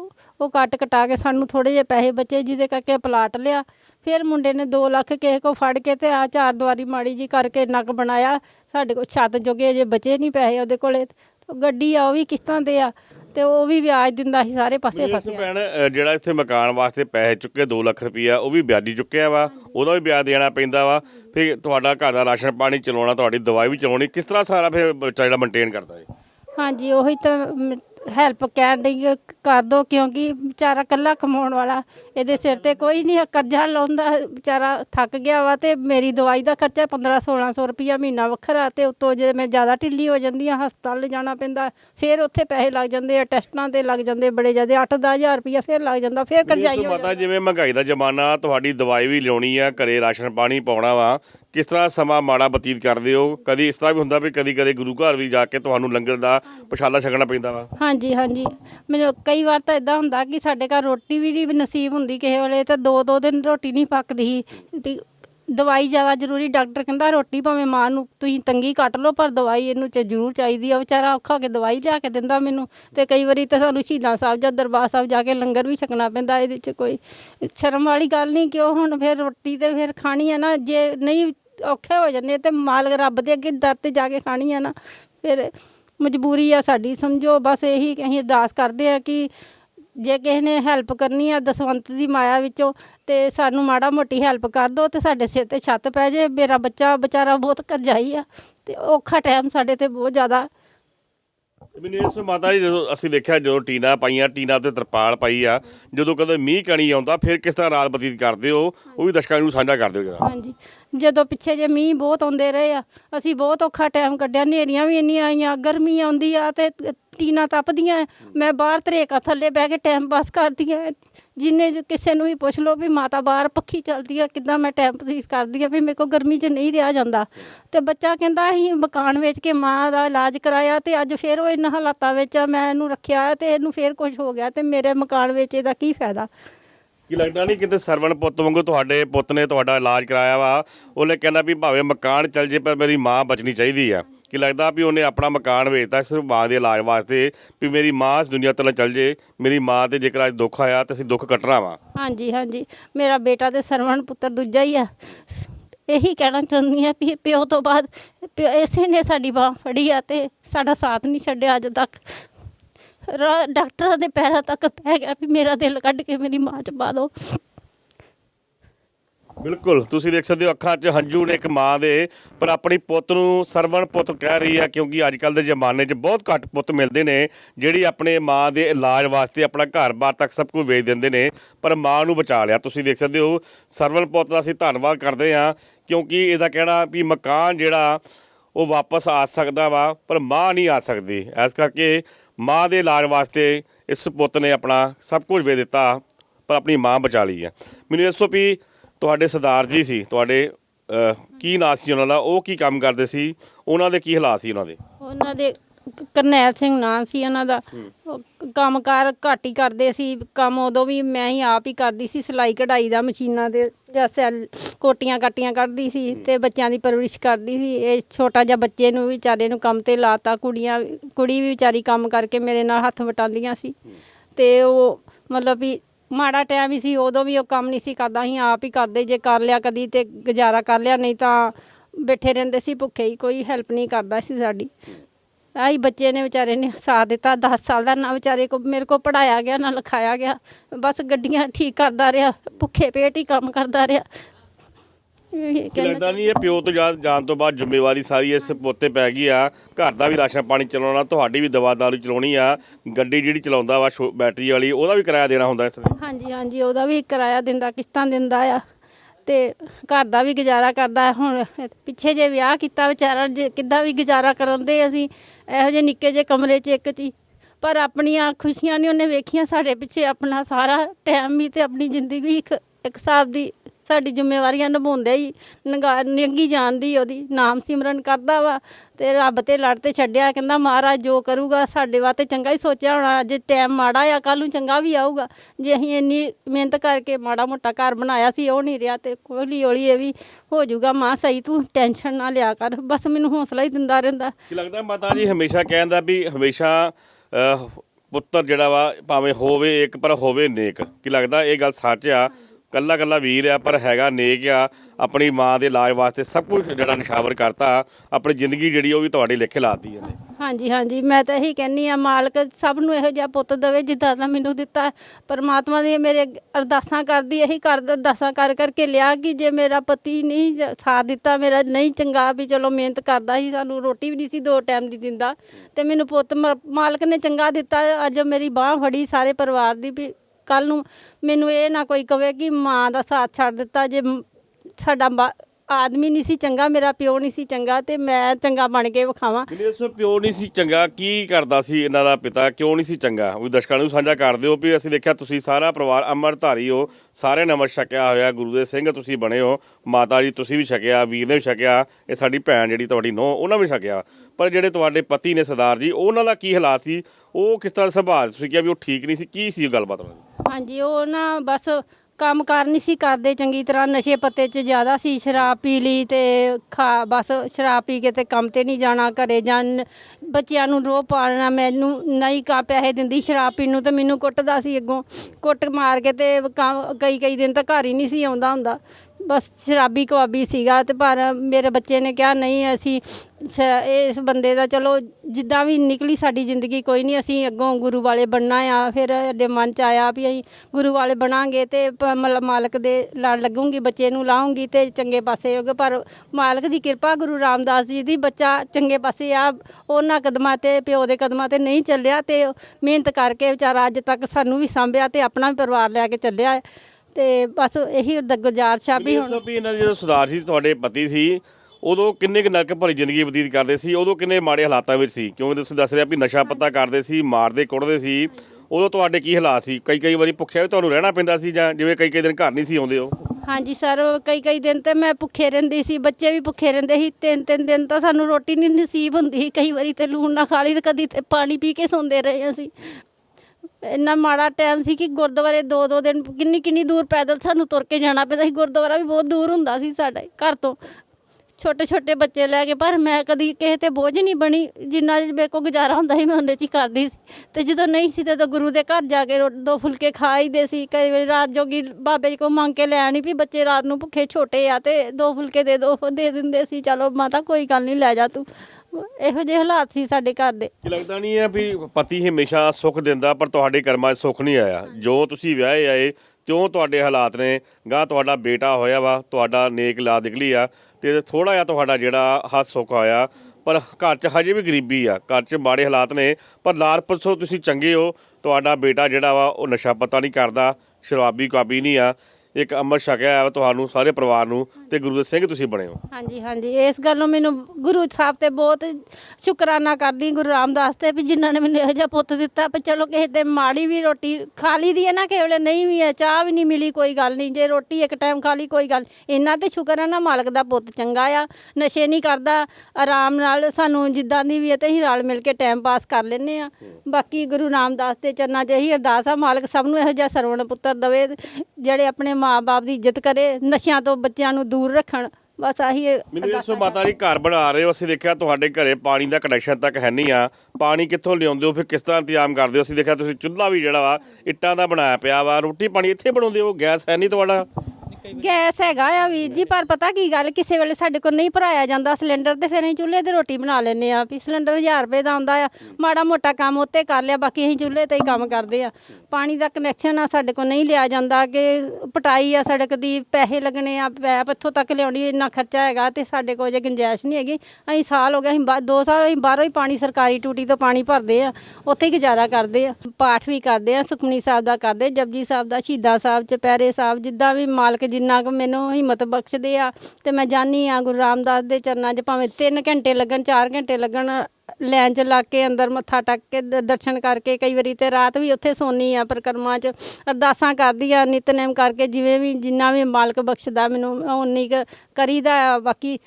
[SPEAKER 2] ਉਹ ਕੱਟ ਕਟਾ ਕੇ ਸਾਨੂੰ ਥੋੜੇ ਜਿਹੇ ਪੈਸੇ ਬਚੇ, ਜਿਹਦੇ ਕਰਕੇ ਪਲਾਟ ਲਿਆ। ਫਿਰ ਮੁੰਡੇ ਨੇ 2 ਲੱਖ ਕਿਸੇ ਕੋ ਫੜ ਕੇ ਤੇ ਆ ਚਾਰ ਦੀਵਾਰੀ ਮਾੜੀ ਜੀ ਕਰਕੇ ਨੱਕ ਬਣਾਇਆ। ਸਾਡੇ ਕੋਲ ਛੱਤ ਜੋਗੇ ਅਜੇ ਬਚੇ ਨਹੀਂ ਪੈਸੇ ਉਹਦੇ ਕੋਲੇ। ਗੱਡੀ ਆ ਉਹ ਵੀ ਕਿਸ਼ਤਾਂ ਤੇ ਆ ਤੇ ਉਹ ਵੀ ਵਿਆਜ ਦਿੰਦਾ ਸੀ ਸਾਰੇ ਪਾਸੇ ਫਸਿਆ।
[SPEAKER 1] ਭੈਣ ਜਿਹੜਾ ਇੱਥੇ ਮਕਾਨ ਵਾਸਤੇ ਪੈਸੇ ਚੁੱਕੇ 2 ਲੱਖ ਰੁਪਈਆ ਉਹ ਵੀ ਵਿਆਜੀ ਚੁੱਕਿਆ ਵਾ। ਉਹਦਾ ਵੀ ਵਿਆਜ ਦੇਣਾ ਪੈਂਦਾ ਵਾ। ਫਿਰ ਤੁਹਾਡਾ ਘਰ ਦਾ ਰਾਸ਼ਨ ਪਾਣੀ ਚਲਾਉਣਾ ਤੁਹਾਡੀ ਦਵਾਈ ਵੀ ਚਲਾਉਣੀ ਕਿਸ ਤਰ੍ਹਾਂ ਸਾਰਾ ਫਿਰ ਬੱਚਾ ਜਿਹੜਾ ਮੇਨਟੇਨ ਕਰਦਾ ਹੈ
[SPEAKER 2] ਹਾਂਜੀ ਉਹੀ ਤਾਂ ਹੈਲਪ ਕਹਿਣ ਡਈ ਕਰ ਦੋ ਕਿਉਂਕਿ ਵਿਚਾਰਾ ਇਕੱਲਾ ਕਮਾਉਣ ਵਾਲਾ ਇਹਦੇ ਸਿਰ ਤੇ ਕੋਈ ਨਹੀਂ ਕਰਜ਼ਾ ਲਾਉਂਦਾ ਵਿਚਾਰਾ ਥੱਕ ਗਿਆ ਵਾ ਤੇ ਮੇਰੀ ਦਵਾਈ ਦਾ ਖਰਚਾ 15 1600 ਰੁਪਈਆ ਮਹੀਨਾ ਵੱਖਰਾ ਤੇ ਉਤੋਂ ਜੇ ਮੈਂ ਜ਼ਿਆਦਾ ਢਿੱਲੀ ਹੋ ਜਾਂਦੀ ਆ ਹਸਪਤਾਲ ਲਿਜਾਣਾ ਪੈਂਦਾ ਫਿਰ ਉੱਥੇ ਪੈਸੇ ਲੱਗ ਜਾਂਦੇ ਆ ਟੈਸਟਾਂ ਤੇ ਲੱਗ ਜਾਂਦੇ ਬੜੇ ਜ਼ਿਆਦੇ 8-10000 ਰੁਪਈਆ ਫਿਰ ਲੱਗ ਜਾਂਦਾ ਫਿਰ ਕਰਜ਼ਾਈ ਹੋ
[SPEAKER 1] ਮਾਤਾ ਜਿਵੇਂ ਮਹਿੰਗਾਈ ਦਾ ਜ਼ਮਾਨਾ ਤੁਹਾਡੀ ਦਵਾਈ ਵੀ ਲਿਆਉਣੀ ਆ ਘਰੇ ਰਾਸ਼ਨ ਪਾਣੀ ਪਾਉਣਾ ਵਾ ਕਿਸ ਤਰ੍ਹਾਂ ਸਮਾਂ ਮਾੜਾ ਬਤੀਤ ਕਰਦੇ ਹੋ? ਕਦੀ ਇਸ ਤਰ੍ਹਾਂ ਵੀ ਹੁੰਦਾ ਵੀ ਕਦੀ ਕਦੇ ਗੁਰੂ ਘਰ ਵੀ ਜਾ ਕੇ ਤੁਹਾਨੂੰ ਲੰਗਰ ਦਾ ਪਛਾਲਾ ਛਕਣਾ ਪੈਂਦਾ ਵਾ?
[SPEAKER 2] ਹਾਂਜੀ ਹਾਂਜੀ। ਮੈਨੂੰ ਕਈ ਵਾਰ ਤਾਂ ਇਦਾਂ ਹੁੰਦਾ ਕਿ ਸਾਡੇ ਘਰ ਰੋਟੀ ਵੀ ਨਹੀਂ ਨਸੀਬ ਹੁੰਦੀ ਕਿਸੇ ਵੇਲੇ, ਤਾਂ ਦੋ ਦੋ ਦਿਨ ਰੋਟੀ ਨਹੀਂ ਪੱਕਦੀ। ਵੀ ਦਵਾਈ ਜ਼ਿਆਦਾ ਜ਼ਰੂਰੀ, ਡਾਕਟਰ ਕਹਿੰਦਾ ਰੋਟੀ ਭਾਵੇਂ ਮਾਂ ਨੂੰ ਤੁਸੀਂ ਤੰਗੀ ਕੱਟ ਲਓ, ਪਰ ਦਵਾਈ ਇਹਨੂੰ ਚ ਜ਼ਰੂਰ ਚਾਹੀਦੀ ਆ। ਵਿਚਾਰਾ ਔਖਾ ਹੋ ਕੇ ਦਵਾਈ ਲਿਆ ਕੇ ਦਿੰਦਾ ਮੈਨੂੰ, ਤੇ ਕਈ ਵਾਰੀ ਤਾਂ ਸਾਨੂੰ ਸ਼ਹੀਦਾਂ ਸਾਹਿਬ ਜਾਂ ਦਰਬਾਰ ਸਾਹਿਬ ਜਾ ਕੇ ਲੰਗਰ ਵੀ ਛਕਣਾ ਪੈਂਦਾ, ਇਹਦੇ ਚ ਕੋਈ ਸ਼ਰਮ ਵਾਲੀ ਗੱਲ ਨਹੀਂ ਕਿਉਂ ਹੁਣ ਫਿਰ ਰੋਟੀ ਤੇ ਫਿਰ ਖਾਣੀ ਆ ਨਾ, ਜੇ ਨਹੀਂ ਔਖੇ ਹੋ ਜਾਂਦੇ ਤੇ ਮਾਲਕ ਰੱਬ ਦੇ ਅੱਗੇ ਦਰ ਤੇ ਜਾ ਕੇ ਖਾਣੀ ਆ ਨਾ ਫਿਰ ਮਜਬੂਰੀ ਆ ਸਾਡੀ ਸਮਝੋ ਬਸ ਇਹੀ ਅਸੀਂ ਅਰਦਾਸ ਕਰਦੇ ਆ ਕਿ ਜੇ ਕਿਸੇ ਨੇ ਹੈਲਪ ਕਰਨੀ ਆ ਦਸਵੰਤ ਦੀ ਮਾਇਆ ਵਿੱਚੋਂ ਤੇ ਸਾਨੂੰ ਮਾੜਾ ਮੋਟੀ ਹੈਲਪ ਕਰ ਦਿਓ ਤੇ ਸਾਡੇ ਸਿਰ ਤੇ ਛੱਤ ਪੈ ਜੇ ਮੇਰਾ ਬੱਚਾ ਵਿਚਾਰਾ ਬਹੁਤ ਕਰਜਾਈ ਆ ਤੇ ਔਖਾ ਟਾਈਮ ਸਾਡੇ ਤੇ ਬਹੁਤ ਜ਼ਿਆਦਾ।
[SPEAKER 1] ਮੈਨੂੰ ਇਸ ਤੋਂ ਮਾਤਾ ਜੀ ਜਦੋਂ ਅਸੀਂ ਦੇਖਿਆ ਜਦੋਂ ਟੀਨਾ ਪਾਈਆਂ ਟੀਨਾ ਤੇ ਤਰਪਾਲ ਪਾਈ ਆ ਜਦੋਂ ਕਦੇ ਮੀਂਹ ਕਣੀ ਆਉਂਦਾ ਫਿਰ ਕਿਸ ਤਰ੍ਹਾਂ ਰਾਤ ਬਤੀਤ ਕਰਦੇ ਹੋ ਉਹ ਵੀ ਦਰਸ਼ਕਾਂ ਨੂੰ ਸਾਂਝਾ ਕਰ ਦਿਓ ਜਰਾ।
[SPEAKER 2] ਹਾਂਜੀ। ਜਦੋਂ ਪਿੱਛੇ ਜੇ ਮੀਂਹ ਬਹੁਤ ਆਉਂਦੇ ਰਹੇ ਆ, ਅਸੀਂ ਬਹੁਤ ਔਖਾ ਟਾਈਮ ਕੱਢਿਆ, ਹਨੇਰੀਆਂ ਵੀ ਇੰਨੀਆਂ ਆਈਆਂ ਗਰਮੀ ਆਉਂਦੀ ਆ ਤੇ ਟੀਨਾ ਤਪਦੀਆਂ, ਮੈਂ ਬਾਹਰ ਤਰੇਕਾ ਥੱਲੇ ਬਹਿ ਕੇ ਟਾਈਮ ਪਾਸ ਕਰਦੀ ਆ, ਜਿੰਨੇ ਕਿਸੇ ਨੂੰ ਵੀ ਪੁੱਛ ਲਓ ਵੀ ਮਾਤਾ ਬਾਹਰ ਪੱਖੀ ਚੱਲਦੀ ਆ, ਕਿੱਦਾਂ ਮੈਂ ਟਾਈਮ ਪਾਸ ਕਰਦੀ ਆ, ਵੀ ਮੇਰੇ ਕੋ ਗਰਮੀ 'ਚ ਨਹੀਂ ਰਿਹਾ ਜਾਂਦਾ। ਤੇ ਬੱਚਾ ਕਹਿੰਦਾ ਅਸੀਂ ਮਕਾਨ ਵੇਚ ਕੇ ਮਾਂ ਦਾ ਇਲਾਜ ਕਰਾਇਆ ਤੇ ਅੱਜ ਫੇਰ ਉਹ ਇਹਨਾਂ ਹਾਲਾਤਾਂ ਵਿੱਚ ਮੈਂ ਇਹਨੂੰ ਰੱਖਿਆ ਤੇ ਇਹਨੂੰ ਫੇਰ ਕੁਝ ਹੋ ਗਿਆ ਤੇ ਮੇਰੇ ਮਕਾਨ ਵੇਚੇ ਦਾ ਕੀ ਫਾਇਦਾ।
[SPEAKER 1] ਕੀ ਲੱਗਦਾ ਨਹੀਂ ਕਿਤੇ ਸਰਵਣ ਪੁੱਤ ਵਾਂਗੂ ਤੁਹਾਡੇ ਪੁੱਤ ਨੇ ਤੁਹਾਡਾ ਇਲਾਜ ਕਰਾਇਆ ਵਾ? ਉਹਨੇ ਕਹਿੰਦਾ ਵੀ ਭਾਵੇਂ ਮਕਾਨ ਚੱਲ ਜੇ, ਪਰ ਮੇਰੀ ਮਾਂ ਬਚਣੀ ਚਾਹੀਦੀ ਆ। ਕੀ ਲੱਗਦਾ ਵੀ ਉਹਨੇ ਆਪਣਾ ਮਕਾਨ ਵੇਚਤਾ ਸਿਰਫ ਮਾਂ ਦੇ ਇਲਾਜ ਵਾਸਤੇ ਵੀ ਮੇਰੀ ਮਾਂ ਇਸ ਦੁਨੀਆ ਤੋਂ ਚੱਲ ਜੇ, ਮੇਰੀ ਮਾਂ ਤੇ ਜੇਕਰ ਅੱਜ ਦੁੱਖ ਆਇਆ ਤਾਂ ਅਸੀਂ ਦੁੱਖ ਕੱਟਣਾ ਵਾ?
[SPEAKER 2] ਹਾਂਜੀ ਹਾਂਜੀ। ਮੇਰਾ ਬੇਟਾ ਤੇ ਸਰਵਣ ਪੁੱਤਰ ਦੂਜਾ ਹੀ ਆ। ਇਹੀ ਕਹਿਣਾ ਚਾਹੁੰਦੀ ਆ ਵੀ ਪਿਓ ਤੋਂ ਬਾਅਦ ਪਿਓ- ਇਸੇ ਨੇ ਸਾਡੀ ਬਾਹ ਫੜੀ ਆ ਤੇ ਸਾਡਾ ਸਾਥ ਨਹੀਂ ਛੱਡਿਆ ਅੱਜ ਤੱਕ। ਰਾ- ਡਾਕਟਰਾਂ ਦੇ ਪੈਰਾਂ ਤੱਕ ਪੈ ਗਿਆ ਵੀ ਮੇਰਾ ਦਿਲ ਕੱਢ ਕੇ ਮੇਰੀ ਮਾਂ ਚ ਪਾ ਦਿਓ
[SPEAKER 1] ਬਿਲਕੁਲ, ਤੁਸੀਂ ਦੇਖ ਸਕਦੇ ਹੋ ਅੱਖਾਂ 'ਚ ਹੰਝੂ ਨੇ ਇੱਕ ਮਾਂ ਦੇ, ਪਰ ਆਪਣੀ ਪੁੱਤ ਨੂੰ ਸਰਵਣ ਪੁੱਤ ਕਹਿ ਰਹੀ ਹੈ ਕਿਉਂਕਿ ਅੱਜ ਕੱਲ ਦੇ ਜ਼ਮਾਨੇ 'ਚ ਬਹੁਤ ਘੱਟ ਪੁੱਤ ਮਿਲਦੇ ਨੇ, ਜਿਹੜੀ ਆਪਣੇ ਮਾਂ ਦੇ ਇਲਾਜ ਵਾਸਤੇ ਆਪਣਾ ਘਰ-ਬਾਰ ਤੱਕ ਸਭ ਕੁਝ ਵੇਚ ਦਿੰਦੇ ਨੇ, ਪਰ ਮਾਂ ਨੂੰ ਬਚਾ ਲਿਆ। ਤੁਸੀਂ ਦੇਖ ਸਕਦੇ ਹੋ, ਸਰਵਣ ਪੁੱਤ ਦਾ ਅਸੀਂ ਧੰਨਵਾਦ ਕਰਦੇ ਹਾਂ, ਕਿਉਂਕਿ ਇਹਦਾ ਕਹਿਣਾ ਵੀ ਮਕਾਨ ਜਿਹੜਾ ਉਹ ਵਾਪਸ ਆ ਸਕਦਾ ਵਾ, ਪਰ ਮਾਂ ਨਹੀਂ ਆ ਸਕਦੀ। ਇਸ ਕਰਕੇ ਮਾਂ ਦੇ ਇਲਾਜ ਵਾਸਤੇ ਇਸ ਪੁੱਤ ਨੇ ਆਪਣਾ ਸਭ ਕੁਝ ਵੇਚ ਦਿੱਤਾ, ਪਰ ਆਪਣੀ ਮਾਂ ਬਚਾ ਲਈ ਹੈ। ਮੈਨੂੰ ਦੱਸੋ ਵੀ ਤੁਹਾਡੇ ਸਰਦਾਰ ਜੀ ਸੀ, ਤੁਹਾਡੇ ਕੀ ਨਾਂ ਸੀ ਉਹਨਾਂ ਦਾ, ਉਹ ਕੀ ਕੰਮ ਕਰਦੇ ਸੀ? ਉਹਨਾਂ ਦੇ ਕੀ ਹਾਲਾਤ ਸੀ ਉਹਨਾਂ ਦੇ?
[SPEAKER 2] ਉਹਨਾਂ ਦੇ ਕਰਨੈਲ ਸਿੰਘ ਨਾਂ ਸੀ ਉਹਨਾਂ ਦਾ। ਕੰਮਕਾਰ ਘੱਟ ਹੀ ਕਰਦੇ ਸੀ। ਕੰਮ ਉਦੋਂ ਵੀ ਮੈਂ ਹੀ ਆਪ ਹੀ ਕਰਦੀ ਸੀ। ਸਿਲਾਈ ਕਢਾਈ ਦਾ ਮਸ਼ੀਨਾਂ ਦੇ ਜਾਂ ਸੈਲ ਕੋਟੀਆਂ ਕਾਟੀਆਂ ਕੱਢਦੀ ਸੀ ਤੇ ਬੱਚਿਆਂ ਦੀ ਪਰਵਰਿਸ਼ ਕਰਦੀ ਸੀ। ਇਹ ਛੋਟਾ ਜਿਹਾ ਬੱਚੇ ਨੂੰ ਵੀ ਵਿਚਾਰੇ ਨੂੰ ਕੰਮ ਤੇ ਲਾਤਾ। ਕੁੜੀਆਂ ਕੁੜੀ ਵੀ ਵਿਚਾਰੀ ਕੰਮ ਕਰਕੇ ਮੇਰੇ ਨਾਲ ਹੱਥ ਵਟਾਉਂਦੀਆਂ ਸੀ। ਤੇ ਉਹ ਮਤਲਬ ਵੀ ਮਾੜਾ ਟਾਈਮ ਹੀ ਸੀ। ਉਦੋਂ ਵੀ ਉਹ ਕੰਮ ਨਹੀਂ ਸੀ ਕਰਦਾ। ਸੀ ਆਪ ਹੀ ਕਰਦੇ। ਜੇ ਕਰ ਲਿਆ ਕਦੀ ਤੇ ਗੁਜ਼ਾਰਾ ਕਰ ਲਿਆ। ਨਹੀਂ ਤਾਂ ਬੈਠੇ ਰਹਿੰਦੇ ਸੀ ਭੁੱਖੇ ਹੀ। ਕੋਈ ਹੈਲਪ ਨਹੀਂ ਕਰਦਾ ਸੀ ਸਾਡੀ। ਆਹੀ ਬੱਚੇ ਨੇ ਵਿਚਾਰੇ ਨੇ ਸਾਥ ਦਿੱਤਾ 10 ਸਾਲ ਦਾ ਨਾ ਵਿਚਾਰੇ ਕੋ ਮੇਰੇ ਕੋ ਪੜਾਇਆ ਗਿਆ ਨਾ ਲਿਖਾਇਆ ਗਿਆ ਬਸ ਗੱਡੀਆਂ ਠੀਕ ਕਰਦਾ ਰਿਹਾ ਭੁੱਖੇ ਪੇਟ ਹੀ ਕੰਮ ਕਰਦਾ ਰਿਹਾ। ਇਹ ਕਹਿਣਾ
[SPEAKER 1] ਲੱਗਦਾ ਨਹੀਂ ਇਹ ਪਿਓ ਤੋਂ ਜਾ- ਜਾਣ ਤੋਂ ਬਾਅਦ ਜ਼ਿੰਮੇਵਾਰੀ ਸਾਰੀ ਇਸ ਪੋਤੇ ਪੈ ਗਈ ਆ। ਘਰ ਦਾ ਵੀ ਰਾਸ਼ਨ ਪਾਣੀ ਚਲਾਉਣਾ ਤੁਹਾਡੀ ਵੀ ਦਵਾ ਦਾਰੂ ਚਲਾਉਣੀ ਆ। ਗੱਡੀ ਜਿਹੜੀ ਚਲਾਉਂਦਾ ਵਾ ਬੈਟਰੀ ਵਾਲੀ ਉਹਦਾ ਵੀ ਕਿਰਾਇਆ ਦੇਣਾ ਹੁੰਦਾ ਇਸ ਲਈ
[SPEAKER 2] ਹਾਂਜੀ ਹਾਂਜੀ ਉਹਦਾ ਵੀ ਕਿਰਾਇਆ ਦਿੰਦਾ ਕਿਸ਼ਤਾਂ ਦਿੰਦਾ ਆ। ਤੇ ਘਰ ਦਾ ਵੀ ਗੁਜ਼ਾਰਾ ਕਰਦਾ ਹੈ। ਹੁਣ ਪਿੱਛੇ ਜੇ ਵਿਆਹ ਕੀਤਾ ਵਿਚਾਰਾ, ਜੇ ਕਿੱਦਾਂ ਵੀ ਗੁਜ਼ਾਰਾ ਕਰਨ ਦੇ ਅਸੀਂ, ਇਹੋ ਜਿਹੇ ਨਿੱਕੇ ਜਿਹੇ ਕਮਰੇ 'ਚ ਇੱਕ 'ਚ ਹੀ ਪਰ ਆਪਣੀਆਂ ਖੁਸ਼ੀਆਂ ਨਹੀਂ ਉਹਨੇ ਵੇਖੀਆਂ, ਸਾਡੇ ਪਿੱਛੇ ਆਪਣਾ ਸਾਰਾ ਟਾਈਮ ਵੀ ਤੇ ਆਪਣੀ ਜ਼ਿੰਦਗੀ ਵੀ ਇੱਕ ਇੱਕ ਹਿਸਾਬ ਦੀ ਸਾਡੀ ਜ਼ਿੰਮੇਵਾਰੀਆਂ ਨਿਭਾਉਂਦੇ ਹੀ ਨੰਗਾ ਨੰਗੀ ਜਾਂਦੀ ਉਹਦੀ ਨਾਮ ਸਿਮਰਨ ਕਰਦਾ ਵਾ ਤੇ ਰੱਬ ਤੇ ਲੜ ਤੇ ਛੱਡਿਆ ਕਹਿੰਦਾ ਮਹਾਰਾਜ ਜੋ ਕਰੂਗਾ ਸਾਡੇ ਵਾਸਤੇ ਚੰਗਾ ਹੀ ਸੋਚਿਆ ਹੋਣਾ ਅੱਜ ਟਾਈਮ ਮਾੜਾ ਆ ਕੱਲ ਨੂੰ ਚੰਗਾ ਵੀ ਆਊਗਾ ਜੇ ਅਸੀਂ ਇੰਨੀ ਮਿਹਨਤ ਕਰਕੇ ਮਾੜਾ ਮੋਟਾ ਘਰ ਬਣਾਇਆ ਸੀ ਉਹ ਨਹੀਂ ਰਿਹਾ ਤੇ ਹੌਲੀ ਹੌਲੀ ਇਹ ਵੀ ਹੋ ਜਾਊਗਾ ਮਾਂ ਸਹੀ ਤੂੰ ਟੈਨਸ਼ਨ ਨਾ ਲਿਆ ਕਰ ਬਸ ਮੈਨੂੰ ਹੌਸਲਾ ਹੀ ਦਿੰਦਾ ਰਹਿੰਦਾ।
[SPEAKER 1] ਕੀ ਲੱਗਦਾ ਮਾਤਾ ਜੀ ਹਮੇਸ਼ਾ ਕਹਿੰਦਾ ਵੀ ਹਮੇਸ਼ਾ ਅਹ, ਪੁੱਤਰ ਜਿਹੜਾ ਵਾ ਭਾਵੇਂ ਹੋਵੇ ਇੱਕ ਪਰ ਹੋਵੇ ਨੇਕ ਕੀ ਲੱਗਦਾ ਇਹ ਗੱਲ ਸੱਚ ਆ? ਕੱਲਾ ਕੱਲਾ ਵੀਰ ਆ, ਪਰ ਹੈਗਾ ਨੇਕ ਆ, ਆਪਣੀ ਮਾਂ ਦੇ ਇਲਾਜ ਵਾਸਤੇ ਸਭ ਕੁਝ ਜਿਹੜਾ ਨਿਸ਼ਾਵਰ ਕਰਤਾ, ਆਪਣੀ ਜ਼ਿੰਦਗੀ ਜਿਹੜੀ ਉਹ ਵੀ ਤੁਹਾਡੇ ਲੇਖੇ ਲਾਤੀ ਇਹਨੇ।
[SPEAKER 2] ਹਾਂਜੀ ਹਾਂਜੀ, ਮੈਂ ਤਾਂ ਇਹੀ ਕਹਿੰਨੀ ਆ ਮਾਲਕ ਸਭ ਨੂੰ ਇਹੋ ਜਿਹਾ ਪੁੱਤ ਦੇਵੇ ਜਿੱਦਾਂ ਦਾ ਮੈਨੂੰ ਦਿੱਤਾ, ਪਰਮਾਤਮਾ ਦੀ ਮੇਰੇ ਅਰਦਾਸਾਂ ਕਰਦੀ, ਇਹੀ ਕਰ ਅਰਦਾਸਾਂ ਕਰ ਕਰਕੇ ਲਿਆ ਕਿ ਜੇ ਮੇਰਾ ਪਤੀ ਨਹੀਂ ਜ- ਸਾਥ ਦਿੱਤਾ, ਮੇਰਾ ਨਹੀਂ ਚੰਗਾ ਵੀ ਚਲੋ ਮਿਹਨਤ ਕਰਦਾ ਸੀ, ਸਾਨੂੰ ਰੋਟੀ ਵੀ ਨਹੀਂ ਸੀ ਦੋ ਟਾਈਮ ਦੀ ਦਿੰਦਾ, ਤੇ ਮੈਨੂੰ ਪੁੱਤ ਮ- ਮਾਲਕ ਨੇ ਚੰਗਾ ਦਿੱਤਾ, ਅੱਜ ਮੇਰੀ ਬਾਹ ਫੜੀ ਸਾਰੇ ਪਰਿਵਾਰ ਦੀ ਵੀ ਕੱਲ ਨੂੰ ਮੈਨੂੰ ਇਹ ਨਾ ਕੋਈ ਕਵੇ ਕਿ ਮਾਂ ਦਾ ਸਾਥ ਛੱਡ ਦਿੱਤਾ, ਜੇ ਮ- ਸਾਡਾ ਬਾ- ਆਦਮੀ ਨਹੀਂ ਸੀ ਚੰਗਾ, ਮੇਰਾ ਪਿਓ ਨਹੀਂ ਸੀ ਚੰਗਾ ਤੇ ਮੈਂ ਚੰਗਾ ਬਣ ਕੇ ਵਿਖਾਵਾਂ।
[SPEAKER 1] ਜਿਹੜੇ ਉਸ ਪਿਓ ਨਹੀਂ ਸੀ ਚੰਗਾ, ਕੀ ਕਰਦਾ ਸੀ ਇਹਨਾਂ ਦਾ ਪਿਤਾ? ਕਿਉਂ ਨਹੀਂ ਸੀ ਚੰਗਾ? ਉਹ ਦਰਸ਼ਕਾਂ ਨੂੰ ਸਾਂਝਾ ਕਰ ਦਿਓ ਵੀ ਅਸੀਂ ਦੇਖਿਆ ਤੁਸੀਂ ਸਾਰਾ ਪਰਿਵਾਰ ਅੰਮ੍ਰਿਤਧਾਰੀ ਹੋ, ਸਾਰੇ ਨਮਰ ਛਕਿਆ ਹੋਇਆ, ਗੁਰੂ ਦੇ ਸਿੰਘ ਤੁਸੀਂ ਬਣੇ ਹੋ, ਮਾਤਾ ਜੀ ਤੁਸੀਂ ਵੀ ਛਕਿਆ, ਵੀਰ ਨੇ ਵੀ ਛਕਿਆ, ਇਹ ਸਾਡੀ ਭੈਣ ਜਿਹੜੀ ਤੁਹਾਡੀ ਨੋ ਉਹਨਾਂ ਵੀ ਛਕਿਆ। ਪਰ ਜਿਹੜੇ ਤੁਹਾਡੇ ਪਤੀ ਨੇ ਸਰਦਾਰ ਜੀ, ਉਹਨਾਂ ਦਾ ਕੀ ਹਾਲਾਤ ਸੀ? ਉਹ ਕਿਸ ਤਰ੍ਹਾਂ ਸੁਭਾਅ ਤੁਸੀਂ ਕਿਹਾ ਵੀ ਉਹ ਠੀਕ ਨਹੀਂ ਸੀ? ਕੀ ਸੀ ਉਹ ਗੱਲਬਾਤ ਉਹਨਾਂ ਦੀ?
[SPEAKER 2] ਹਾਂਜੀ, ਉਹ ਨਾ ਬਸ ਕੰਮ ਕਾਰ ਨਹੀਂ ਸੀ ਕਰਦੇ, ਚੰਗੀ ਤਰ੍ਹਾਂ ਨਸ਼ੇ ਪੱਤੇ 'ਚ ਜ਼ਿਆਦਾ ਸੀ, ਸ਼ਰਾਬ ਪੀ ਲਈ ਤੇ ਖਾ, ਬਸ ਸ਼ਰਾਬ ਪੀ ਕੇ ਤੇ ਕੰਮ ਤੇ ਨਹੀਂ ਜਾਣਾ, ਘਰੇ ਜਾਣ, ਬੱਚਿਆਂ ਨੂੰ ਰੋਹ ਪਾਲਣਾ, ਮੈਨੂੰ ਨਹੀਂ ਕਾ ਪੈਸੇ ਦਿੰਦੀ ਸ਼ਰਾਬ ਪੀਣ ਨੂੰ ਤੇ ਮੈਨੂੰ ਕੁੱਟਦਾ ਸੀ ਅੱਗੋਂ। ਕੁੱਟ ਮਾਰ ਕੇ ਤੇ ਕੰਮ- ਕਈ ਕਈ ਦਿਨ ਤਾਂ ਘਰ ਹੀ ਨਹੀਂ ਸੀ ਆਉਂਦਾ ਹੁੰਦਾ। ਬਸ ਸ਼ਰਾਬੀ ਕਬਾਬੀ ਸੀਗਾ ਤੇ ਪਰ ਮੇਰੇ ਬੱਚੇ ਨੇ ਕਿਹਾ, ਨਹੀਂ, ਅਸੀਂ ਸ਼- ਇਸ ਬੰਦੇ ਦਾ ਚਲੋ ਜਿੱਦਾਂ ਵੀ ਨਿਕਲੀ ਸਾਡੀ ਜ਼ਿੰਦਗੀ, ਕੋਈ ਨਹੀਂ, ਅਸੀਂ ਅੱਗੋਂ ਗੁਰੂ ਵਾਲੇ ਬਣਨਾ ਆ ਫਿਰ ਸਾਡੇ ਮਨ ਚ ਆਇਆ ਵੀ ਅਸੀਂ ਗੁਰੂ ਵਾਲੇ ਬਣਾਂਗੇ ਤੇ ਪ- ਮਤਲਬ ਮਾਲਕ ਦੇ ਲੜ ਲੱਗੂਗੀ, ਬੱਚੇ ਨੂੰ ਲਾਉਂਗੀ ਤੇ ਚੰਗੇ ਪਾਸੇ ਹੋਗੇ ਪਰ ਮਾਲਕ ਦੀ ਕਿਰਪਾ ਗੁਰੂ ਰਾਮਦਾਸ ਜੀ ਦੀ, ਬੱਚਾ ਚੰਗੇ ਪਾਸੇ ਆ, ਉਹਨਾਂ ਕਦਮਾਂ ਤੇ, ਪਿਓ ਦੇ ਕਦਮਾਂ ਤੇ ਨਹੀਂ ਚੱਲਿਆ ਤੇ ਮਿਹਨਤ ਕਰਕੇ ਵਿਚਾਰਾ ਅੱਜ ਤੱਕ ਸਾਨੂੰ ਵੀ ਸੰਭਿਆ ਤੇ ਆਪਣਾ ਵੀ ਪਰਿਵਾਰ ਲੈ ਕੇ ਚੱਲਿਆ ਹੈ। ਤੇ ਬਸ ਇਹੀ ਦ- ਗੁਜ਼ਾਰਿਸ਼ ਆ ਵੀ ਹੁਣ।
[SPEAKER 1] ਵੀ ਇਹਨਾਂ ਦੇ ਜਦੋਂ ਸਰਦਾਰ ਸੀ ਤੁਹਾਡੇ ਪਤੀ ਸੀ ਉਦੋਂ ਕਿੰਨੇ ਕੁ ਨਰਕ ਭਰੀ ਜ਼ਿੰਦਗੀ ਬਤੀਤ ਕਰਦੇ ਸੀ? ਉਦੋਂ ਕਿੰਨੇ ਮਾੜੇ ਹਾਲਾਤਾਂ ਵਿੱਚ ਸੀ? ਕਿਉਂਕਿ ਤੁਸੀਂ ਦੱਸ ਰਿਹਾ ਵੀ ਨਸ਼ਾ ਪੱਤਾ ਕਰਦੇ ਸੀ ਮਾਰਦੇ ਕੁੱਟਦੇ ਸੀ। ਉਦੋਂ ਤੁਹਾਡੇ ਕੀ ਹਾਲਾਤ ਸੀ? ਕਈ ਕਈ ਵਾਰੀ ਭੁੱਖਿਆ ਵੀ ਤੁਹਾਨੂੰ ਰਹਿਣਾ ਪੈਂਦਾ ਸੀ ਜਾਂ ਜਿਵੇਂ ਕਈ ਕਈ ਦਿਨ ਘਰ ਨਹੀਂ ਸੀ ਆਉਂਦੇ ਉਹ?
[SPEAKER 2] ਹਾਂਜੀ ਸਰ ਕਈ ਕਈ ਦਿਨ ਤੇ ਮੈਂ ਭੁੱਖੇ ਰਹਿੰਦੀ ਸੀ ਬੱਚੇ ਵੀ ਭੁੱਖੇ ਰਹਿੰਦੇ ਸੀ। ਤਿੰਨ ਤਿੰਨ ਦਿਨ ਤਾਂ ਸਾਨੂੰ ਰੋਟੀ ਨਹੀਂ ਨਸੀਬ ਹੁੰਦੀ ਸੀ। ਕਈ ਵਾਰੀ ਤੇ ਲੂਣ ਨਾ ਖਾ ਲਈ ਤੇ ਕਦੀ ਤੇ ਪਾਣੀ ਪੀ ਕੇ ਸੌਂਦੇ ਰਹੇ ਅਸੀਂ। ਇੰਨਾ ਮਾੜਾ ਟਾਈਮ ਸੀ ਕਿ ਗੁਰਦੁਆਰੇ ਦੋ ਦੋ ਦਿਨ, ਕਿੰਨੀ ਕਿੰਨੀ ਦੂਰ ਪੈਦਲ ਸਾਨੂੰ ਤੁਰ ਕੇ ਜਾਣਾ ਪੈਂਦਾ ਸੀ। ਗੁਰਦੁਆਰਾ ਵੀ ਬਹੁਤ ਦੂਰ ਹੁੰਦਾ ਸੀ ਸਾਡੇ ਘਰ ਤੋਂ। ਛੋਟੇ ਛੋਟੇ ਬੱਚੇ ਲੈ ਕੇ, ਪਰ ਮੈਂ ਕਦੀ ਕਿਸੇ ਤੇ ਬੋਝ ਨਹੀਂ ਬਣੀ। ਜਿੰਨਾ ਮੇਰੇ ਕੋ ਗੁਜ਼ਾਰਾ ਹੁੰਦਾ ਸੀ, ਮੈਂ ਉਹਦੇ 'ਚ ਹੀ ਕਰਦੀ ਸੀ। ਤੇ ਜਦੋਂ ਨਹੀਂ ਸੀ, ਤੇ ਤਾਂ ਗੁਰੂ ਦੇ ਘਰ ਜਾ ਕੇ ਰੋ- ਦੋ ਫੁਲਕੇ ਖਾ ਹੀ ਦੇ ਸੀ। ਕਈ ਵਾਰੀ ਰਾਤ ਜੋਗੀ ਬਾਬੇ ਜੀ ਕੋ ਮੰਗ ਕੇ ਲੈਣੀ ਵੀ ਬੱਚੇ ਰਾਤ ਨੂੰ ਭੁੱਖੇ ਛੋਟੇ ਆ ਤੇ ਦੋ ਫੁਲਕੇ ਦੇ ਦੋ, ਦੇ ਦਿੰਦੇ ਸੀ। ਚਲੋ ਮਾਤਾ, ਕੋਈ ਗੱਲ ਨਹੀਂ, ਲੈ ਜਾ ਤੂੰ। ਇਹੋ ਜਿਹੇ ਹਾਲਾਤ ਸੀ ਸਾਡੇ ਘਰ ਦੇ।
[SPEAKER 1] ਕੀ ਲੱਗਦਾ ਨਹੀਂ ਹੈ ਵੀ ਪਤੀ ਹਮੇਸ਼ਾ ਸੁੱਖ ਦਿੰਦਾ ਪਰ ਤੁਹਾਡੇ ਕਰਮਾਂ 'ਚ ਸੁੱਖ ਨਹੀਂ ਆਇਆ? ਜੋ ਤੁਸੀਂ ਵਿਆਹੇ ਆਏ ਕਿਉਂ ਤੁਹਾਡੇ ਹਾਲਾਤ ਨੇ ਗਾਂ ਤੁਹਾਡਾ ਬੇਟਾ ਹੋਇਆ ਵਾ ਤੁਹਾਡਾ ਨੇਕ ਲਾ ਨਿਕਲੀ ਆ ਤੇ ਥੋੜਾ ਜਿਹਾ ਤੁਹਾਡਾ ਜਿਹੜਾ ਹੱਥ ਸੁੱਖ ਹੋਇਆ ਪਰ ਘਰ 'ਚ ਹਜੇ ਵੀ ਗਰੀਬੀ ਆ। ਘਰ 'ਚ ਮਾੜੇ ਹਾਲਾਤ ਨੇ ਪਰ ਲਾਲ ਪਰਸੋਂ ਤੁਸੀਂ ਚੰਗੇ ਹੋ ਤੁਹਾਡਾ ਬੇਟਾ ਜਿਹੜਾ ਵਾ ਉਹ ਨਸ਼ਾ ਪਤਾ ਨਹੀਂ ਕਰਦਾ ਸ਼ਰਾਬੀ ਕਾਬੀ ਨਹੀਂ ਆ। ਇੱਕ ਅਮਰ ਛਕਿਆ ਆ ਤੁਹਾਨੂੰ ਸਾਰੇ ਪਰਿਵਾਰ ਨੂੰ ਤੇ ਗੁਰੂ ਸਿੰਘ ਤੁਸੀਂ ਬਣੇ ਹੋ।
[SPEAKER 2] ਹਾਂਜੀ ਹਾਂਜੀ। ਇਸ ਗੱਲੋਂ ਮੈਨੂੰ ਗੁਰੂ ਸਾਹਿਬ ਤੇ ਬਹੁਤ ਸ਼ੁਕਰਾਨਾ ਕਰਦੀ ਗੁਰੂ ਰਾਮਦਾਸ ਤੇ ਵੀ ਜਿਨ੍ਹਾਂ ਨੇ ਮੈਨੂੰ ਇਹੋ ਜਿਹਾ ਪੁੱਤ ਦਿੱਤਾ ਵੀ ਚਲੋ ਕਿਸੇ ਤੇ ਮਾੜੀ ਵੀ ਰੋਟੀ ਖਾ ਲਈ ਦੀ ਹੈ ਨਾ, ਕਿਸੇ ਵੇਲੇ ਨਹੀਂ ਵੀ ਹੈ, ਚਾਹ ਵੀ ਨਹੀਂ ਮਿਲੀ, ਕੋਈ ਗੱਲ ਨਹੀਂ। ਜੇ ਰੋਟੀ ਇੱਕ ਟਾਈਮ ਖਾ ਲਈ, ਕੋਈ ਗੱਲ ਇੰਨਾ ਤੇ ਸ਼ੁਕਰ ਹੈ ਨਾ ਮਾਲਕ ਦਾ ਪੁੱਤ ਚੰਗਾ ਆ, ਨਸ਼ੇ ਨਹੀਂ ਕਰਦਾ, ਆਰਾਮ ਨਾਲ ਸਾਨੂੰ ਜਿੱਦਾਂ ਦੀ ਵੀ ਹੈ ਤੇ ਅਸੀਂ ਰਲ ਮਿਲ ਕੇ ਟਾਈਮ ਪਾਸ ਕਰ ਲੈਂਦੇ ਆ ਬਾਕੀ ਗੁਰੂ ਰਾਮਦਾਸ ਦੇ ਚਰਨਾਂ 'ਚ ਇਹੀ ਅਰਦਾਸ ਆ, ਮਾਲਕ ਸਭ ਨੂੰ ਇਹੋ ਜਿਹਾ ਸਰਵਣ ਪੁੱਤਰ ਦਵੇ, ਜਿਹੜੇ ਆਪਣੇ ਮਾਂ-ਬਾਪ ਦੀ ਇੱਜ਼ਤ ਕਰੇ, ਨਸ਼ਿਆਂ ਤੋਂ ਬੱਚਿਆਂ ਨੂੰ ਦੂਰ ਰੱਖਣ। ਬਸ ਆਹੀ
[SPEAKER 1] ਮੈਨੂੰ ਦੱਸੋ ਮਾਤਾ ਜੀ ਘਰ ਬਣਾ ਰਹੇ ਹੋ। ਅਸੀਂ ਦੇਖਿਆ ਤੁਹਾਡੇ ਘਰੇ ਪਾਣੀ ਦਾ ਕਨੈਕਸ਼ਨ ਤੱਕ ਹੈ ਨਹੀਂ ਆ। ਪਾਣੀ ਕਿੱਥੋਂ ਲਿਆਉਂਦੇ ਹੋ? ਫਿਰ ਕਿਸ ਤਰ੍ਹਾਂ ਇੰਤਜ਼ਾਮ ਕਰਦੇ ਹੋ? ਅਸੀਂ ਦੇਖਿਆ ਤੁਸੀਂ ਚੁੱਲ੍ਹਾ ਵੀ ਜਿਹੜਾ ਵਾ ਇੱਟਾਂ ਦਾ ਬਣਾਇਆ ਪਿਆ ਵਾ। ਰੋਟੀ ਪਾਣੀ ਇੱਥੇ ਬਣਾਉਂਦੇ ਹੋ? ਗੈਸ ਹੈ ਨਹੀਂ ਤੁਹਾਡਾ?
[SPEAKER 2] ਗੈਸ ਹੈਗਾ ਆ ਵੀਰ ਜੀ, ਪਰ ਪਤਾ ਕੀ ਗੱਲ, ਕਿਸੇ ਵੇਲੇ ਸਾਡੇ ਕੋਲ ਨਹੀਂ ਭਰਾਇਆ ਜਾਂਦਾ, ਸਿਲੰਡਰ ਤੇ ਫਿਰ ਅਸੀਂ ਚੁੱਲ੍ਹੇ ਤੇ ਰੋਟੀ ਬਣਾ ਲੈਂਦੇ ਆ, ਵੀ ਸਿਲੰਡਰ 1000 ਰੁਪਏ ਦਾ ਆਉਂਦਾ ਆ, ਮਾੜਾ ਮੋਟਾ ਕੰਮ ਉੱਤੇ ਕਰ ਲਿਆ, ਬਾਕੀ ਅਸੀਂ ਚੁੱਲ੍ਹੇ ਤੇ ਹੀ ਕੰਮ ਕਰਦੇ ਆ। ਪਾਣੀ ਦਾ ਕਨੈਕਸ਼ਨ ਆ, ਸਾਡੇ ਕੋਲ ਨਹੀਂ ਲਿਆ ਜਾਂਦਾ, ਕਿ ਪਟਾਈ ਆ ਸੜਕ ਦੀ, ਪੈਸੇ ਲੱਗਣੇ ਆ, ਪੈਪ ਇੱਥੋਂ ਤੱਕ ਲਿਆਉਣੀ ਇੰਨਾ ਖਰਚਾ ਹੈਗਾ ਤੇ ਸਾਡੇ ਕੋਲ ਜੇ ਗੁੰਜਾਇਸ਼ ਨਹੀਂ ਹੈਗੀ। ਅਸੀਂ ਸਾਲ ਹੋ ਗਿਆ ਅਸੀਂ ਬਾ- ਦੋ ਸਾਲ ਅਸੀਂ ਬਾਹਰੋਂ ਹੀ ਪਾਣੀ, ਸਰਕਾਰੀ ਟੂਟੀ ਤੋਂ ਪਾਣੀ ਭਰਦੇ ਆ, ਉੱਥੇ ਹੀ ਗੁਜ਼ਾਰਾ ਕਰਦੇ ਆ। ਪਾਠ ਵੀ ਕਰਦੇ ਆ, ਸੁਖਮਨੀ ਸਾਹਿਬ ਦਾ ਕਰਦੇ, ਜਪਜੀ ਸਾਹਿਬ ਦਾ, ਸ਼ਹੀਦਾਂ ਸਾਹਿਬ ਚਪੈਰੇ ਸਾਹਿਬ, ਜਿੱਦਾਂ ਵੀ ਮਾਲਕ ਜਿੰਨਾ ਕੁ ਮੈਨੂੰ ਹਿੰਮਤ ਬਖਸ਼ਦੇ ਆ ਤੇ ਮੈਂ ਜਾਨੀ ਆ ਗੁਰੂ ਰਾਮਦਾਸ ਦੇ ਚਰਨਾਂ 'ਚ ਭਾਵੇਂ 3 ਘੰਟੇ ਲੱਗਣ 4 ਘੰਟੇ ਲੱਗਣ ਲੈਣ 'ਚ ਲੱਗ ਕੇ ਅੰਦਰ ਮੱਥਾ ਟੱਕ ਕੇ ਦ- ਦਰਸ਼ਨ ਕਰਕੇ ਕਈ ਵਾਰੀ ਤੇ ਰਾਤ ਵੀ ਉੱਥੇ ਸੋਨੀ ਆ ਪਰਿਕਰਮਾ 'ਚ ਅਰਦਾਸਾਂ ਕਰਦੀ ਆ ਨਿਤਨੇਮ ਕਰਕੇ ਜਿਵੇਂ ਵੀ ਜਿੰਨਾ ਵੀ ਮਾਲਕ ਬਖਸ਼ਦਾ ਮੈਨੂੰ ਉਨੀ ਕੁ ਕਰੀਦਾ ਆ। ਬਾਕੀ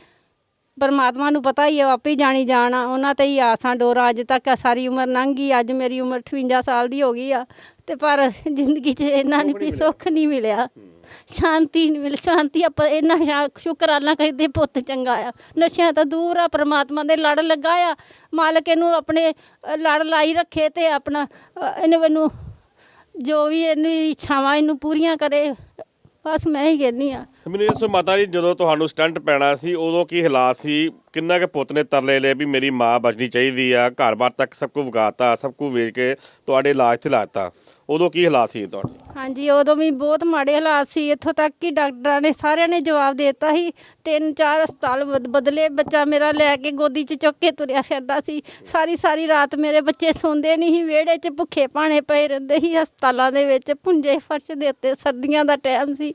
[SPEAKER 2] ਪਰਮਾਤਮਾ ਨੂੰ ਪਤਾ ਹੀ ਹੈ ਉਹ ਆਪੇ ਹੀ ਜਾਣੀ ਜਾਣਾ ਉਹਨਾਂ ਤੇ ਹੀ ਆਸਾਂ ਡੋਰਾਂ ਅੱਜ ਤੱਕ ਆ, ਸਾਰੀ ਉਮਰ ਲੰਘ ਗਈ ਅੱਜ ਮੇਰੀ ਉਮਰ 58 ਸਾਲ ਦੀ ਹੋ ਗਈ ਆ। ਤੇ ਪਰ ਜ਼ਿੰਦਗੀ 'ਚ ਇਹਨਾਂ ਨੇ ਵੀ ਸੁੱਖ ਨਹੀਂ ਮਿਲਿਆ। ਸ਼ਾਂਤੀ ਨਹੀਂ ਮਿਲੀ ਸ਼ਾਂਤੀ ਆਪਾਂ ਇਹਨਾਂ ਸ਼ਾ- ਸ਼ੁਕਰਾਨਾ ਕਰਦੇ ਪੁੱਤ ਚੰਗਾ ਆ। ਨਸ਼ਿਆਂ ਤੋਂ ਦੂਰ ਆ ਪਰਮਾਤਮਾ ਦੇ ਲੜ ਲੱਗਾ ਆ। ਮਾਲਕ ਇਹਨੂੰ ਆਪਣੇ ਅ, ਲੜ ਲਾਈ ਰੱਖੇ ਤੇ ਆਪਣਾ ਅ, ਇਹਨੇ ਮੈਨੂੰ ਜੋ ਵੀ ਇਹਨੂੰ ਇੱਛਾਵਾਂ ਇਹਨੂੰ ਪੂਰੀਆਂ ਕਰੇ ਬਸ ਮੈਂ ਹੀ ਕਹਿੰਦੀ ਆ।
[SPEAKER 1] ਮੈਨੂੰ ਇਸ ਤੋਂ ਮਾਤਾ ਜੀ ਜਦੋਂ ਤੁਹਾਨੂੰ ਸਟੰਟ ਪੈਣਾ ਸੀ ਉਦੋਂ ਕੀ ਹਾਲਾਤ ਸੀ? ਕਿੰਨਾ ਕੇ ਪੁੱਤ ਨੇ ਤਰਲੇ ਲਏ ਵੀ ਮੇਰੀ ਮਾਂ ਬਚਣੀ ਚਾਹੀਦੀ ਆ ਘਰ-ਬਾਰ ਤੱਕ ਸਭ ਕੁਝ ਵਗਾਤਾ ਸਭ ਕੁਝ ਵੇਚ ਕੇ ਤੁਹਾਡੇ ਇਲਾਜ ਤੇ ਲਾਤਾ ਉਦੋਂ ਕੀ ਹਾਲਾਤ ਸੀ ਤੁਹਾਡੇ?
[SPEAKER 2] ਹਾਂਜੀ, ਉਦੋਂ ਵੀ ਬਹੁਤ ਮਾੜੇ ਹਾਲਾਤ ਸੀ। ਇੱਥੋਂ ਤੱਕ ਕਿ ਡਾਕਟਰਾਂ ਨੇ ਸਾਰਿਆਂ ਨੇ ਜਵਾਬ ਦੇ ਦਿੱਤਾ ਸੀ। ਤਿੰਨ ਚਾਰ ਹਸਪਤਾਲ ਬਦ- ਬਦਲੇ ਬੱਚਾ ਮੇਰਾ ਲੈ ਕੇ ਗੋਦੀ 'ਚ ਚੁੱਕ ਕੇ ਤੁਰਿਆ ਫਿਰਦਾ ਸੀ। ਸਾਰੀ ਸਾਰੀ ਰਾਤ ਮੇਰੇ ਬੱਚੇ ਸੌਂਦੇ ਨਹੀਂ ਸੀ। ਵਿਹੜੇ 'ਚ ਭੁੱਖੇ ਭਾਣੇ ਪਏ ਰਹਿੰਦੇ ਸੀ। ਹਸਪਤਾਲਾਂ ਦੇ ਵਿੱਚ ਪੁੰਜੇ ਫਰਸ਼ ਦੇ ਉੱਤੇ ਸਰਦੀਆਂ ਦਾ ਟਾਈਮ ਸੀ।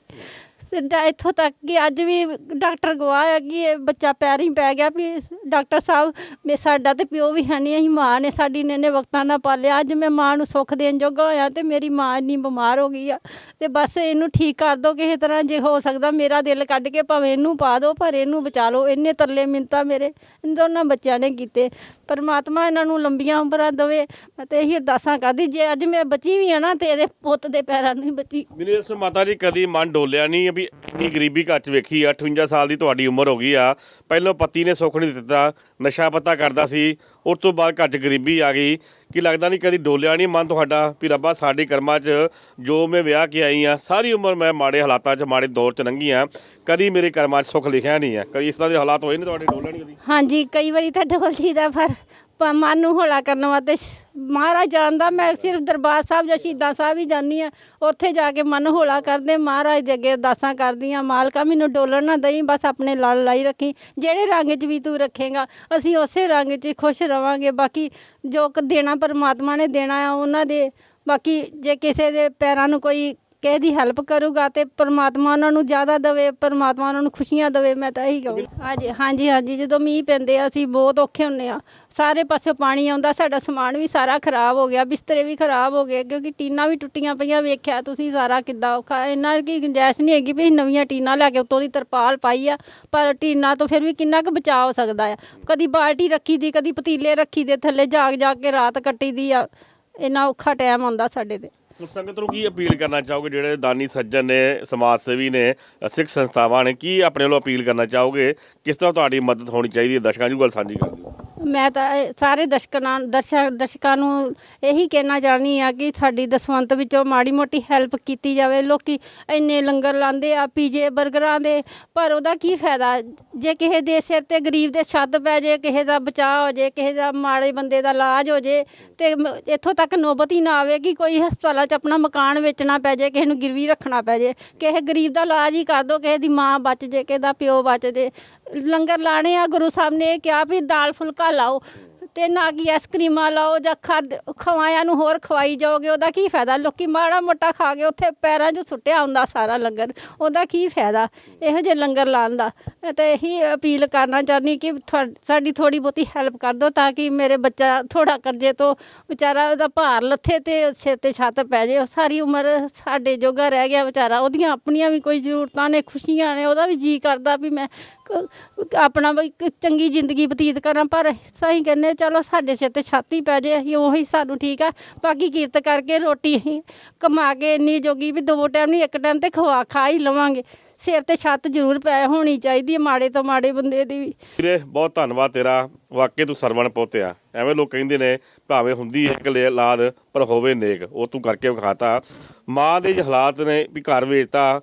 [SPEAKER 2] ਸਿੱਧਾ ਇੱਥੋਂ ਤੱਕ ਕਿ ਅੱਜ ਵੀ ਡਾਕਟਰ ਗਵਾਹ ਹੈ ਕਿ ਇਹ ਬੱਚਾ ਪੈਰ ਹੀ ਪੈ ਗਿਆ ਵੀ ਡਾਕਟਰ ਸਾਹਿਬ, ਮੇ ਸਾਡਾ ਤੇ ਪਿਓ ਵੀ ਹੈ ਨਹੀਂ, ਅਸੀਂ ਮਾਂ ਨੇ, ਸਾਡੀ ਨੇ ਨੇ ਵਕਤਾਂ ਨਾਲ ਪਾਲਿਆ, ਅੱਜ ਮੈਂ ਮਾਂ ਨੂੰ ਸੁੱਖ ਦੇਣ ਜੋਗਾ ਹੋਇਆ ਤੇ ਮੇਰੀ ਮਾਂ ਇੰਨੀ ਬਿਮਾਰ ਹੋ ਗਈ ਆ। ਤੇ ਬਸ ਇਹਨੂੰ ਠੀਕ ਕਰ ਦਿਓ ਕਿਸੇ ਤਰ੍ਹਾਂ ਜੇ ਹੋ ਸਕਦਾ ਮੇਰਾ ਦਿਲ ਕੱਢ ਕੇ ਭਾਵੇਂ ਇਹਨੂੰ ਪਾ ਦਿਓ ਪਰ ਇਹਨੂੰ ਬਚਾ ਲਓ, ਇੰਨੇ ਤਰਲੇ ਮਿੰਤਾ ਮੇਰੇ, ਇਹਨਾਂ ਦੋਨਾਂ ਬੱਚਿਆਂ ਨੇ ਕੀਤੇ। ਪਰਮਾਤਮਾ ਇਹਨਾਂ ਨੂੰ ਲੰਬੀਆਂ ਉਮਰਾਂ ਦੇਵੇ, ਮੈਂ ਤੇ ਇਹੀ ਅਰਦਾਸਾਂ ਕਰਦੀ, ਜੇ ਅੱਜ ਮੈਂ ਬਚੀ ਵੀ ਆ ਨਾ ਤੇ ਇਹਦੇ ਪੁੱਤ ਦੇ ਪੈਰਾਂ ਨੂੰ ਹੀ ਬਚੀ।
[SPEAKER 1] ਮੈਨੂੰ ਇਸ ਮਾਤਾ ਜੀ ਕਦੀ ਮਨ ਡੋਲਿਆ ਨਹੀਂ ਵੀ ਇੰਨੀ ਗਰੀਬੀ ਘਰ 'ਚ ਵੇਖੀ ਆ 58 ਸਾਲ ਦੀ ਤੁਹਾਡੀ ਉਮਰ ਹੋ ਗਈ ਆ, ਪਹਿਲਾਂ ਪਤੀ ਨੇ ਸੁੱਖ ਨਹੀਂ ਦਿੱਤਾ, ਨਸ਼ਾ ਪਤਾ ਕਰਦਾ ਸੀ, ਉਸ ਤੋਂ ਬਾਅਦ ਘਰ 'ਚ ਗਰੀਬੀ ਆ ਗਈ, ਕਿ ਲੱਗਦਾ ਨਹੀਂ ਕਦੀ ਡੋਲਿਆ ਨਹੀਂ ਮਨ ਤੁਹਾਡਾ, ਵੀ ਰੱਬਾ ਸਾਡੇ ਕਰਮਾਂ 'ਚ ਜੋ ਮੈਂ ਵਿਆਹ ਕੇ ਆਈ ਆ, ਸਾਰੀ ਉਮਰ ਮੈਂ ਮਾੜੇ ਹਾਲਾਤਾਂ 'ਚ, ਮਾੜੇ ਦੌਰ 'ਚ ਲੰਘੀ ਆ, ਕਦੀ ਮੇਰੇ ਕਰਮਾਂ 'ਚ ਸੁੱਖ ਲਿਖਿਆ ਨਹੀਂ ਆ, ਕਦੀ ਇਸ ਤਰ੍ਹਾਂ ਦੇ ਹਾਲਾਤ ਹੋਏ ਨੇ ਤੁਹਾਡੇ, ਡੋਲਿਆ ਨਹੀਂ ਕਦੀ?
[SPEAKER 2] ਹਾਂਜੀ, ਕਈ ਵਾਰੀ ਤੁਹਾਡੇ ਕੋਲ ਜੀਦਾ ਪਰ ਪ- ਮਨ ਨੂੰ ਹੌਲਾ ਕਰਨ ਵਾਸਤੇ ਸ਼- ਮਹਾਰਾਜ ਜਾਣਦਾ, ਮੈਂ ਸਿਰਫ ਦਰਬਾਰ ਸਾਹਿਬ ਜਾਂ ਸ਼ਹੀਦਾਂ ਸਾਹਿਬ ਹੀ ਜਾਂਦੀ ਆ ਉੱਥੇ ਜਾ ਕੇ ਮਨ ਹੌਲਾ ਕਰਦੇ, ਮਹਾਰਾਜ ਦੇ ਅੱਗੇ ਅਰਦਾਸਾਂ ਕਰਦੀ ਆ ਮਾਲਕਾ ਮੈਨੂੰ ਡੋਲਣ ਨਾ ਦਈ, ਬਸ ਆਪਣੇ ਲੜ ਲਾਈ ਰੱਖੀ। ਜਿਹੜੇ ਰੰਗ 'ਚ ਵੀ ਤੂੰ ਰੱਖੇਗਾ, ਅਸੀਂ ਉਸੇ ਰੰਗ 'ਚ ਹੀ ਖੁਸ਼ ਰਵਾਂਗੇ। ਬਾਕੀ ਜੋ ਕੁ ਦੇਣਾ ਪਰਮਾਤਮਾ ਨੇ ਦੇਣਾ ਆ, ਉਹਨਾਂ ਦੇ, ਬਾਕੀ ਜੇ ਕਿਸੇ ਦੇ ਪੈਰਾਂ ਨੂੰ ਕੋਈ ਕਿਸੇ ਦੀ ਹੈਲਪ ਕਰੂਗਾ ਤੇ ਪਰਮਾਤਮਾ ਉਹਨਾਂ ਨੂੰ ਜ਼ਿਆਦਾ ਦੇਵੇ, ਪਰਮਾਤਮਾ ਉਹਨਾਂ ਨੂੰ ਖੁਸ਼ੀਆਂ ਦੇਵੇ, ਮੈਂ ਤਾਂ ਇਹੀ ਕਹੂੰ। ਹਾਂਜੀ ਹਾਂਜੀ ਹਾਂਜੀ, ਜਦੋਂ ਮੀਂਹ ਪੈਂਦੇ ਆ, ਅਸੀਂ ਬਹੁਤ ਔਖੇ ਹੁੰਨੇ ਆ। ਸਾਰੇ ਪਾਸੇ ਪਾਣੀ ਆਉਂਦਾ, ਸਾਡਾ ਸਮਾਨ ਵੀ ਸਾਰਾ ਖਰਾਬ ਹੋ ਗਿਆ, ਬਿਸਤਰੇ ਵੀ ਖਰਾਬ ਹੋ ਗਏ, ਕਿਉਂਕਿ ਟੀਨਾਂ ਵੀ ਟੁੱਟੀਆਂ ਪਈਆਂ, ਵੇਖਿਆ ਤੁਸੀਂ ਸਾਰਾ ਕਿੱਦਾਂ ਔਖਾ ਇਹਨਾਂ ਕੀ ਗੁੰਜਾਇਸ਼ ਨਹੀਂ ਹੈਗੀ ਵੀ ਅਸੀਂ ਨਵੀਆਂ ਟੀਨਾਂ ਲੈ ਕੇ ਉੱਤੋਂ ਦੀ ਤਰਪਾਲ ਪਾਈ ਆ, ਪਰ ਟੀਨਾਂ ਤੋਂ ਫਿਰ ਵੀ ਕਿੰਨਾ ਕੁ ਬਚਾਅ ਹੋ ਸਕਦਾ ਆ। ਕਦੀ ਬਾਲਟੀ ਰੱਖੀ ਦੀ, ਕਦੀ ਪਤੀਲੇ ਰੱਖੀ ਦੇ, ਥੱਲੇ ਜਾਗ ਜਾਗ ਕੇ ਰਾਤ ਕੱਟੀ ਦੀ ਆ, ਇੰਨਾ ਔਖਾ ਟਾਈਮ ਆਉਂਦਾ ਸਾਡੇ ਤੇ।
[SPEAKER 1] ਸੰਗਤ ਨੂੰ ਕੀ ਅਪੀਲ ਕਰਨਾ ਚਾਹੋਗੇ, ਜਿਹੜੇ ਦਾਨੀ ਸੱਜਣ ਨੇ, ਸਮਾਜ ਸੇਵੀ ਨੇ, ਸਿੱਖ ਸੰਸਥਾਵਾਂ ਨੇ, ਕੀ ਆਪਣੇ ਵੱਲੋਂ ਅਪੀਲ ਕਰਨਾ ਚਾਹੋਗੇ? ਕਿਸ ਤਰ੍ਹਾਂ ਤੁਹਾਡੀ ਮਦਦ ਹੋਣੀ ਚਾਹੀਦੀ ਹੈ? ਦਰਸ਼ਕਾਂ ਨੂੰ ਗੱਲ ਸਾਂਝੀ ਕਰ ਦਿਓ।
[SPEAKER 2] ਮੈਂ ਤਾਂ ਇਹ ਸਾਰੇ ਦਰਸ਼ਕਾਂ ਨਾਲ ਦਰਸ਼ਕ, ਦਰਸ਼ਕਾਂ ਨੂੰ ਇਹੀ ਕਹਿਣਾ ਚਾਹਨੀ ਆ ਕਿ ਸਾਡੀ ਦਸਵੰਤ ਵਿੱਚੋਂ ਮਾੜੀ ਮੋਟੀ ਹੈਲਪ ਕੀਤੀ ਜਾਵੇ। ਲੋਕੀ ਇੰਨੇ ਲੰਗਰ ਲਾਉਂਦੇ ਆ, ਪੀਜੇ 버ਗਰਾਂ ਦੇ, ਪਰ ਉਹਦਾ ਕੀ ਫਾਇਦਾ? ਜੇ ਕਿਸੇ ਦੇ ਸਿਰ ਤੇ ਗਰੀਬ ਦੇ ਛੱਤ ਪੈ ਜੇ, ਕਿਸੇ ਦਾ ਬਚਾਅ ਹੋ ਜੇ, ਕਿਸੇ ਦਾ ਮਾੜੇ ਬੰਦੇ ਦਾ ਇਲਾਜ ਹੋ ਜੇ, ਤੇ ਮ- ਇੱਥੋਂ ਤੱਕ ਨੌਬਤ ਹੀ ਨਾ ਆਵੇ ਕਿ ਕੋਈ ਹਸਪਤਾਲਾਂ 'ਚ ਆਪਣਾ ਮਕਾਨ ਵੇਚਣਾ ਪੈ ਜੇ, ਕਿਸੇ ਨੂੰ ਗਿਰਵੀ ਰੱਖਣਾ ਪੈ ਜੇ। ਕਿਸੇ ਗਰੀਬ ਦਾ ਇਲਾਜ ਹੀ ਕਰ ਦੋ, ਕਿਸੇ ਦੀ ਮਾਂ ਬਚ ਜੇ, ਕਿਸੇ ਦਾ ਪਿਓ ਬਚ ਜੇ। ਲੰਗਰ ਲਾਣੇ ਆ, ਗੁਰੂ ਸਾਹਿਬ ਨੇ ਇਹ ਕਿਹਾ ਵੀ ਦਾਲ ਫੁਲਕਾ ਲਾਓ ਤੇ ਨਾ ਕਿ ਆਈਸਕ੍ਰੀਮਾਂ ਲਾਓ ਜਾਂ ਖਾਦ, ਖਵਾਇਆ ਨੂੰ ਹੋਰ ਖਵਾਈ ਜਾਓਗੇ, ਉਹਦਾ ਕੀ ਫਾਇਦਾ? ਲੋਕੀ ਮਾੜਾ ਮੋਟਾ ਖਾ ਕੇ ਉੱਥੇ ਪੈਰਾਂ 'ਚ ਸੁੱਟਿਆ ਹੁੰਦਾ ਸਾਰਾ ਲੰਗਰ, ਉਹਦਾ ਕੀ ਫਾਇਦਾ? ਇਹੋ ਜਿਹੇ ਲੰਗਰ ਲਾਉਣ ਦਾ। ਮੈਂ ਤਾਂ ਇਹੀ ਅਪੀਲ ਕਰਨਾ ਚਾਹੁੰਦੀ ਕਿ ਤੁਹਾ- ਸਾਡੀ ਥੋੜੀ ਬਹੁਤੀ ਹੈਲਪ ਕਰ ਦਿਓ ਤਾਂ ਕਿ ਮੇਰੇ ਬੱਚਾ ਥੋੜਾ ਕਰਜ਼ੇ ਤੋਂ ਵਿਚਾਰਾ ਉਹਦਾ ਭਾਰ ਲੱਥੇ ਤੇ ਸਿਰ ਤੇ ਛੱਤ ਪੈ ਜੇ। ਸਾਰੀ ਉਮਰ ਸਾਡੇ ਜੋਗਾ ਰਹਿ ਗਿਆ ਵਿਚਾਰਾ, ਉਹਦੀਆਂ ਆਪਣੀਆਂ ਵੀ ਕੋਈ ਜ਼ਰੂਰਤਾਂ ਨੇ, ਖੁਸ਼ੀਆਂ ਨੇ, ਉਹਦਾ ਵੀ ਜੀ ਕਰਦਾ ਵੀ ਮੈਂ ਕ- ਆਪਣਾ ਵੀ ਇੱਕ ਚੰਗੀ ਜ਼ਿੰਦਗੀ ਬਤੀਤ ਕਰਾਂ, ਪਰ ਸਹੀ ਕਹਿੰਦੇ ਚਲੋ ਸਾਡੇ ਸਿਰ ਤੇ ਛਾਤੀ ਪੈ ਜੇ, ਅਸੀਂ ਉਹੀ ਸਾਨੂੰ ਠੀਕ ਆ। ਬਾਕੀ ਕੀਰਤ ਕਰਕੇ ਰੋਟੀ ਅਸੀਂ ਕਮਾ ਕੇ ਇੰਨੀ ਜੋਗੀ ਵੀ ਦੋ ਟਾਈਮ ਨਹੀਂ, ਇੱਕ ਟਾਈਮ ਤੇ ਖਵਾ ਖਾ ਹੀ ਲਵਾਂਗੇ। ਸਿਰ ਤੇ ਛੱਤ ਜ਼ਰੂਰ ਪੈ ਹੋਣੀ ਚਾਹੀਦੀ ਹੈ, ਮਾੜੇ ਤੋਂ ਮਾੜੇ ਬੰਦੇ ਦੀ ਵੀ।
[SPEAKER 1] ਵੀਰੇ, ਬਹੁਤ ਧੰਨਵਾਦ ਤੇਰਾ। ਵਾਕਈ ਤੂੰ ਸਰਵਣ ਪੋਤਿਆ ਐਵੇਂ ਲੋਕ ਕਹਿੰਦੇ ਨੇ, ਭਾਵੇਂ ਹੁੰਦੀ ਹੈ ਇੱਕ ਲੇ- ਲਾਦ, ਪਰ ਹੋਵੇ ਨੇਕ। ਉਹ ਤੂੰ ਕਰਕੇ ਵਿਖਾਤਾ। ਮਾਂ ਦੇ ਜੇ ਹਾਲਾਤ ਨੇ ਵੀ ਘਰ ਵੇਚਤਾ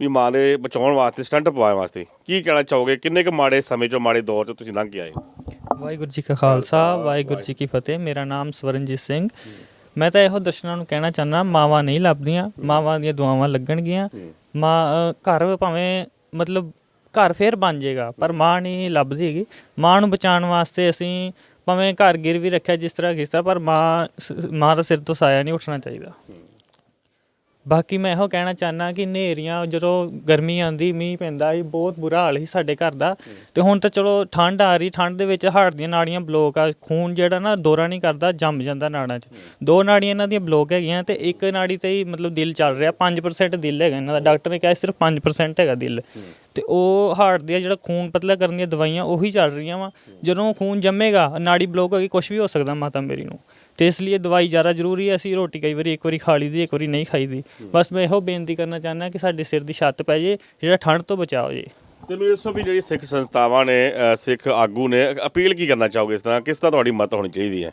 [SPEAKER 1] ਵੀ ਮਾਂ ਦੇ ਬਚਾਉਣ ਵਾਸਤੇ, ਸਟੰਟ ਪਵਾਉਣ ਵਾਸਤੇ। ਕੀ ਕਹਿਣਾ ਚਾਹੋਗੇ? ਕਿੰਨੇ ਕੁ ਮਾੜੇ ਸਮੇਂ ਚੋਂ, ਮਾੜੇ ਦੌਰ ਚੋਂ ਤੁਸੀਂ ਲੰਘ ਕੇ ਆਏ
[SPEAKER 3] ਵਾਹਿਗੁਰੂ ਜੀ ਕਾ ਖਾਲਸਾ, ਵਾਹਿਗੁਰੂ ਜੀ ਕੀ ਫਤਿਹ। ਮੇਰਾ ਨਾਮ ਸਵਰਨਜੀਤ ਸਿੰਘ। ਮੈਂ ਤਾਂ ਇਹੋ ਦਰਸ਼ਨਾਂ ਨੂੰ ਕਹਿਣਾ ਚਾਹੁੰਦਾ, ਮਾਵਾਂ ਨਹੀਂ ਲੱਭਦੀਆਂ। ਮਾਵਾਂ ਦੀਆਂ ਦੁਆਵਾਂ ਲੱਗਣਗੀਆਂ। ਮਾਂ ਘਰ ਭਾਵੇਂ, ਮਤਲਬ ਘਰ ਫੇਰ ਬਣ ਜਾਏਗਾ ਪਰ ਮਾਂ ਨਹੀਂ ਲੱਭਦੀ ਹੈਗੀ। ਮਾਂ ਨੂੰ ਬਚਾਉਣ ਵਾਸਤੇ ਅਸੀਂ ਭਾਵੇਂ ਘਰ ਗਿਰ ਵੀ ਰੱਖਿਆ ਜਿਸ ਤਰ੍ਹਾਂ ਕਿਸ ਤਰ੍ਹਾਂ, ਪਰ ਮਾਂ ਮਾਂ ਦਾ ਸਿਰ ਤੋਂ ਸਾਇਆ ਨਹੀਂ ਉੱਠਣਾ ਚਾਹੀਦਾ। ਬਾਕੀ ਮੈਂ ਇਹੋ ਕਹਿਣਾ ਚਾਹਨਾ ਕਿ ਹਨੇਰੀਆਂ ਜਦੋਂ ਗਰਮੀ ਆਂਦੀ ਮੀਂਹ ਪੈਂਦਾ ਸੀ ਬਹੁਤ ਬੁਰਾ ਹਾਲ ਸੀ ਸਾਡੇ ਘਰ ਦਾ। ਤੇ ਹੁਣ ਤਾਂ ਚਲੋ ਠੰਡ ਆ ਰਹੀ ਠੰਡ ਦੇ ਵਿੱਚ ਹਾਰਟ ਦੀਆਂ ਨਾੜੀਆਂ ਬਲੋਕ ਆ ਖੂਨ ਜਿਹੜਾ ਨਾ ਦੌਰਾ ਨਹੀਂ ਕਰਦਾ ਜੰਮ ਜਾਂਦਾ ਨਾੜਾਂ 'ਚ। ਦੋ ਨਾੜੀਆਂ ਇਹਨਾਂ ਦੀਆਂ ਬਲੋਕ ਹੈਗੀਆਂ ਤੇ ਇੱਕ ਨਾੜੀ ਤੇ ਹੀ ਮਤਲਬ ਦਿਲ ਚੱਲ ਰਿਹਾ 5% ਦਿਲ ਹੈਗਾ ਇਹਨਾਂ ਦਾ। ਡਾਕਟਰ ਨੇ ਕਿਹਾ ਸਿਰਫ 5% ਹੈਗਾ ਦਿਲ। ਤੇ ਉਹ ਹਾਰਟ ਦੀਆਂ ਜਿਹੜਾ ਖੂਨ ਪਤਲਾ ਕਰਨ ਦੀਆਂ ਦਵਾਈਆਂ ਉਹੀ ਚੱਲ ਰਹੀਆਂ ਵਾ। ਜਦੋਂ ਖੂਨ ਜੰਮੇਗਾ ਨਾੜੀ ਬਲੋਕ ਹੋ ਗਈ ਕੁਝ ਵੀ ਹੋ ਸਕਦਾ ਮਾਤਾ ਮੇਰੀ ਨੂੰ। ਤੇ ਇਸ ਲਈ ਦਵਾਈ ਜ਼ਿਆਦਾ ਜ਼ਰੂਰੀ ਹੈ ਅਸੀਂ ਰੋਟੀ ਕਈ ਵਾਰੀ ਇੱਕ ਵਾਰੀ ਖਾ ਲਈਦੀ ਇੱਕ ਵਾਰੀ ਨਹੀਂ ਖਾਈਦੀ। ਬਸ ਮੈਂ ਇਹੋ ਬੇਨਤੀ ਕਰਨਾ ਚਾਹੁੰਦਾ ਕਿ ਸਾਡੇ ਸਿਰ ਦੀ ਛੱਤ ਪੈ ਜੇ ਜਿਹੜਾ ਠੰਡ ਤੋਂ ਬਚਾਓ ਜੇ।
[SPEAKER 1] ਤੇ ਮੈਨੂੰ ਦੱਸੋ ਵੀ ਜਿਹੜੀ ਸਿੱਖ ਸੰਸਥਾਵਾਂ ਨੇ ਸਿੱਖ ਆਗੂ ਨੇ ਅਪੀਲ ਕੀ ਕਰਨਾ ਚਾਹੋਗੇ ਇਸ ਤਰ੍ਹਾਂ? ਕਿਸ ਤਰ੍ਹਾਂ ਤੁਹਾਡੀ ਮਤ ਹੋਣੀ ਚਾਹੀਦੀ ਹੈ?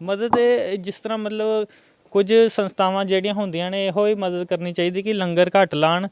[SPEAKER 3] ਮਦਦ ਜਿਸ ਤਰ੍ਹਾਂ ਮਤਲਬ ਕੁਝ ਸੰਸਥਾਵਾਂ ਜਿਹੜੀਆਂ ਹੁੰਦੀਆਂ ਨੇ ਇਹੋ ਹੀ ਮਦਦ ਕਰਨੀ ਚਾਹੀਦੀ ਕਿ ਲੰਗਰ ਘੱਟ ਲਾਣ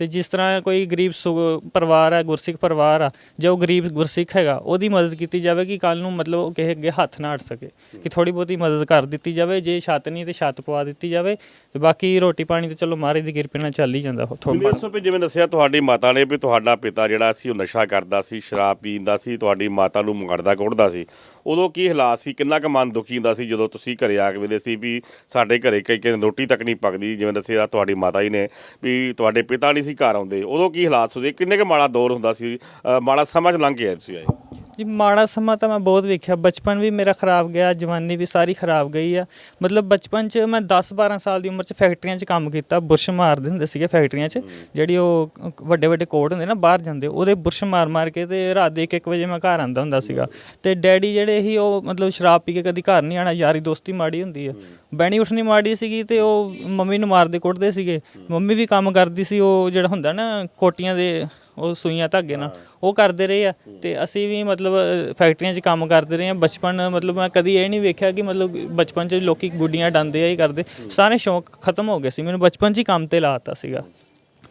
[SPEAKER 3] ਤੇ ਜਿਸ ਤਰ੍ਹਾਂ ਕੋਈ ਗਰੀਬ ਸੁ- ਪਰਿਵਾਰ ਹੈ ਗੁਰਸਿੱਖ ਪਰਿਵਾਰ ਆ ਜੋ ਗਰੀਬ ਗੁਰਸਿੱਖ ਹੈਗਾ ਉਹਦੀ ਮਦਦ ਕੀਤੀ ਜਾਵੇ ਕਿ ਕੱਲ ਨੂੰ ਮਤਲਬ ਉਹ ਕਿਸੇ ਅੱਗੇ ਹੱਥ ਨਾ ਅੜ ਸਕੇ ਕਿ ਥੋੜੀ ਬਹੁਤੀ ਮਦਦ ਕਰ ਦਿੱਤੀ ਜਾਵੇ ਜੇ ਛੱਤ ਨਹੀਂ ਤੇ ਛੱਤ ਪਵਾ ਦਿੱਤੀ ਜਾਵੇ ਤੇ ਬਾਕੀ ਰੋਟੀ ਪਾਣੀ ਤੇ ਚਲੋ ਮਹਾਰਾਜ ਦੀ ਕਿਰਪਾ ਨਾਲ ਚੱਲ ਹੀ ਜਾਂਦਾ ਉਹ ਥੋੜ੍ਹਾ
[SPEAKER 1] ਦੱਸੋ ਵੀ ਜਿਵੇਂ ਦੱਸਿਆ ਤੁਹਾਡੀ ਮਾਤਾ ਨੇ ਵੀ ਤੁਹਾਡਾ ਪਿਤਾ ਜਿਹੜਾ ਸੀ ਉਹ ਨਸ਼ਾ ਕਰਦਾ ਸੀ ਸ਼ਰਾਬ ਪੀਂਦਾ ਸੀ ਤੁਹਾਡੀ ਮਾਤਾ ਨੂੰ ਮਾਰਦਾ ਕੁੱਟਦਾ ਸੀ ਉਦੋਂ ਕੀ ਹਾਲਾਤ ਸੀ ਕਿੰਨਾ ਕੁ ਮਨ ਦੁਖੀ ਹੁੰਦਾ ਸੀ ਜਦੋਂ ਤੁਸੀਂ ਘਰੇ ਆ ਕੇ ਵੇਦੇ ਸੀ ਵੀ ਸਾਡੇ ਘਰੇ ਕਈ ਕਈ ਰੋਟੀ ਤੱਕ ਨਹੀਂ ਪੱਕਦੀ ਜਿਵੇਂ ਦੱਸਿਆ ਤੁਹਾਡੀ ਮਾਤਾ ਜੀ ਨੇ ਵੀ ਤੁਹਾਡੇ ਪਿਤਾ ਨਹੀਂ ਸੀ ਘਰ ਆਉਂਦੇ ਉਦੋਂ ਕੀ ਹਾਲਾਤ ਸੀ? ਕਿੰਨੇ ਕੁ ਮਾੜਾ ਦੌਰ ਹੁੰਦਾ ਸੀ? ਅ, ਮਾੜਾ ਚ ਲੰਘ ਗਿਆ ਤੁਸੀਂ ਆਏ?
[SPEAKER 3] ਜੀ ਮਾੜਾ ਸਮਾਂ ਤਾਂ ਮੈਂ ਬਹੁਤ ਵੇਖਿਆ। ਬਚਪਨ ਵੀ ਮੇਰਾ ਖਰਾਬ ਗਿਆ ਜਵਾਨੀ ਵੀ ਸਾਰੀ ਖਰਾਬ ਗਈ ਆ। ਮਤਲਬ ਬਚਪਨ 'ਚ ਮੈਂ 10 12 ਸਾਲ ਦੀ ਉਮਰ 'ਚ ਫੈਕਟਰੀਆਂ 'ਚ ਕੰਮ ਕੀਤਾ। ਬੁਰਸ਼ ਮਾਰਦੇ ਹੁੰਦੇ ਸੀਗੇ ਫੈਕਟਰੀਆਂ 'ਚ। ਜਿਹੜੀ ਉਹ ਵੱਡੇ ਵੱਡੇ ਕੋਡ ਹੁੰਦੇ ਨਾ ਬਾਹਰ ਜਾਂਦੇ। ਉਹਦੇ ਬੁਰਸ਼ ਮਾਰ ਮਾਰ ਕੇ ਤੇ ਰਾਤ ਦੇ 1 ਵਜੇ ਮੈਂ ਘਰ ਆਂਦਾ ਹੁੰਦਾ ਸੀਗਾ। ਤੇ ਡੈਡੀ ਜਿਹੜੇ ਸੀ ਉਹ ਮਤਲਬ ਸ਼ਰਾਬ ਪੀ ਕੇ ਕਦੀ ਘਰ ਨਹੀਂ ਆਣਾ। ਯਾਰੀ ਦੋਸਤੀ ਮਾੜੀ ਹੁੰਦੀ ਆ। ਬੈਣੀ ਉੱਠਣੀ ਮਾੜੀ ਸੀਗੀ ਤੇ ਉਹ ਮੰਮੀ ਨੂੰ ਮਾਰਦੇ ਕੁੱਟਦੇ ਸੀਗੇ। ਮੰਮੀ ਵੀ ਕੰਮ ਕਰਦੀ ਸੀ ਉਹ ਜਿਹੜਾ ਹੁੰਦਾ ਨਾ ਕੋਟੀਆਂ ਦੇ ਉਹ ਸੂਈਆਂ ਧਾਗੇ ਨਾਲ। ਉਹ ਕਰਦੇ ਰਹੇ ਆ। ਤੇ ਅਸੀਂ ਵੀ ਮਤਲਬ ਫੈਕਟਰੀਆਂ 'ਚ ਕੰਮ ਕਰਦੇ ਰਹੇ ਆ। ਬਚਪਨ ਮਤਲਬ ਮੈਂ ਕਦੀ ਇਹ ਨਹੀਂ ਵੇਖਿਆ ਕਿ ਮਤਲਬ ਬਚਪਨ 'ਚ ਲੋਕੀ ਗੁੱਡੀਆਂ ਡਾਂਦੇ ਆ ਹੀ ਕਰਦੇ। ਸਾਰੇ ਸ਼ੌਂਕ ਖਤਮ ਹੋ ਗਏ ਸੀ। ਮੈਨੂੰ ਬਚਪਨ 'ਚ ਹੀ ਕੰਮ ਤੇ ਲਾਤਾ ਸੀਗਾ।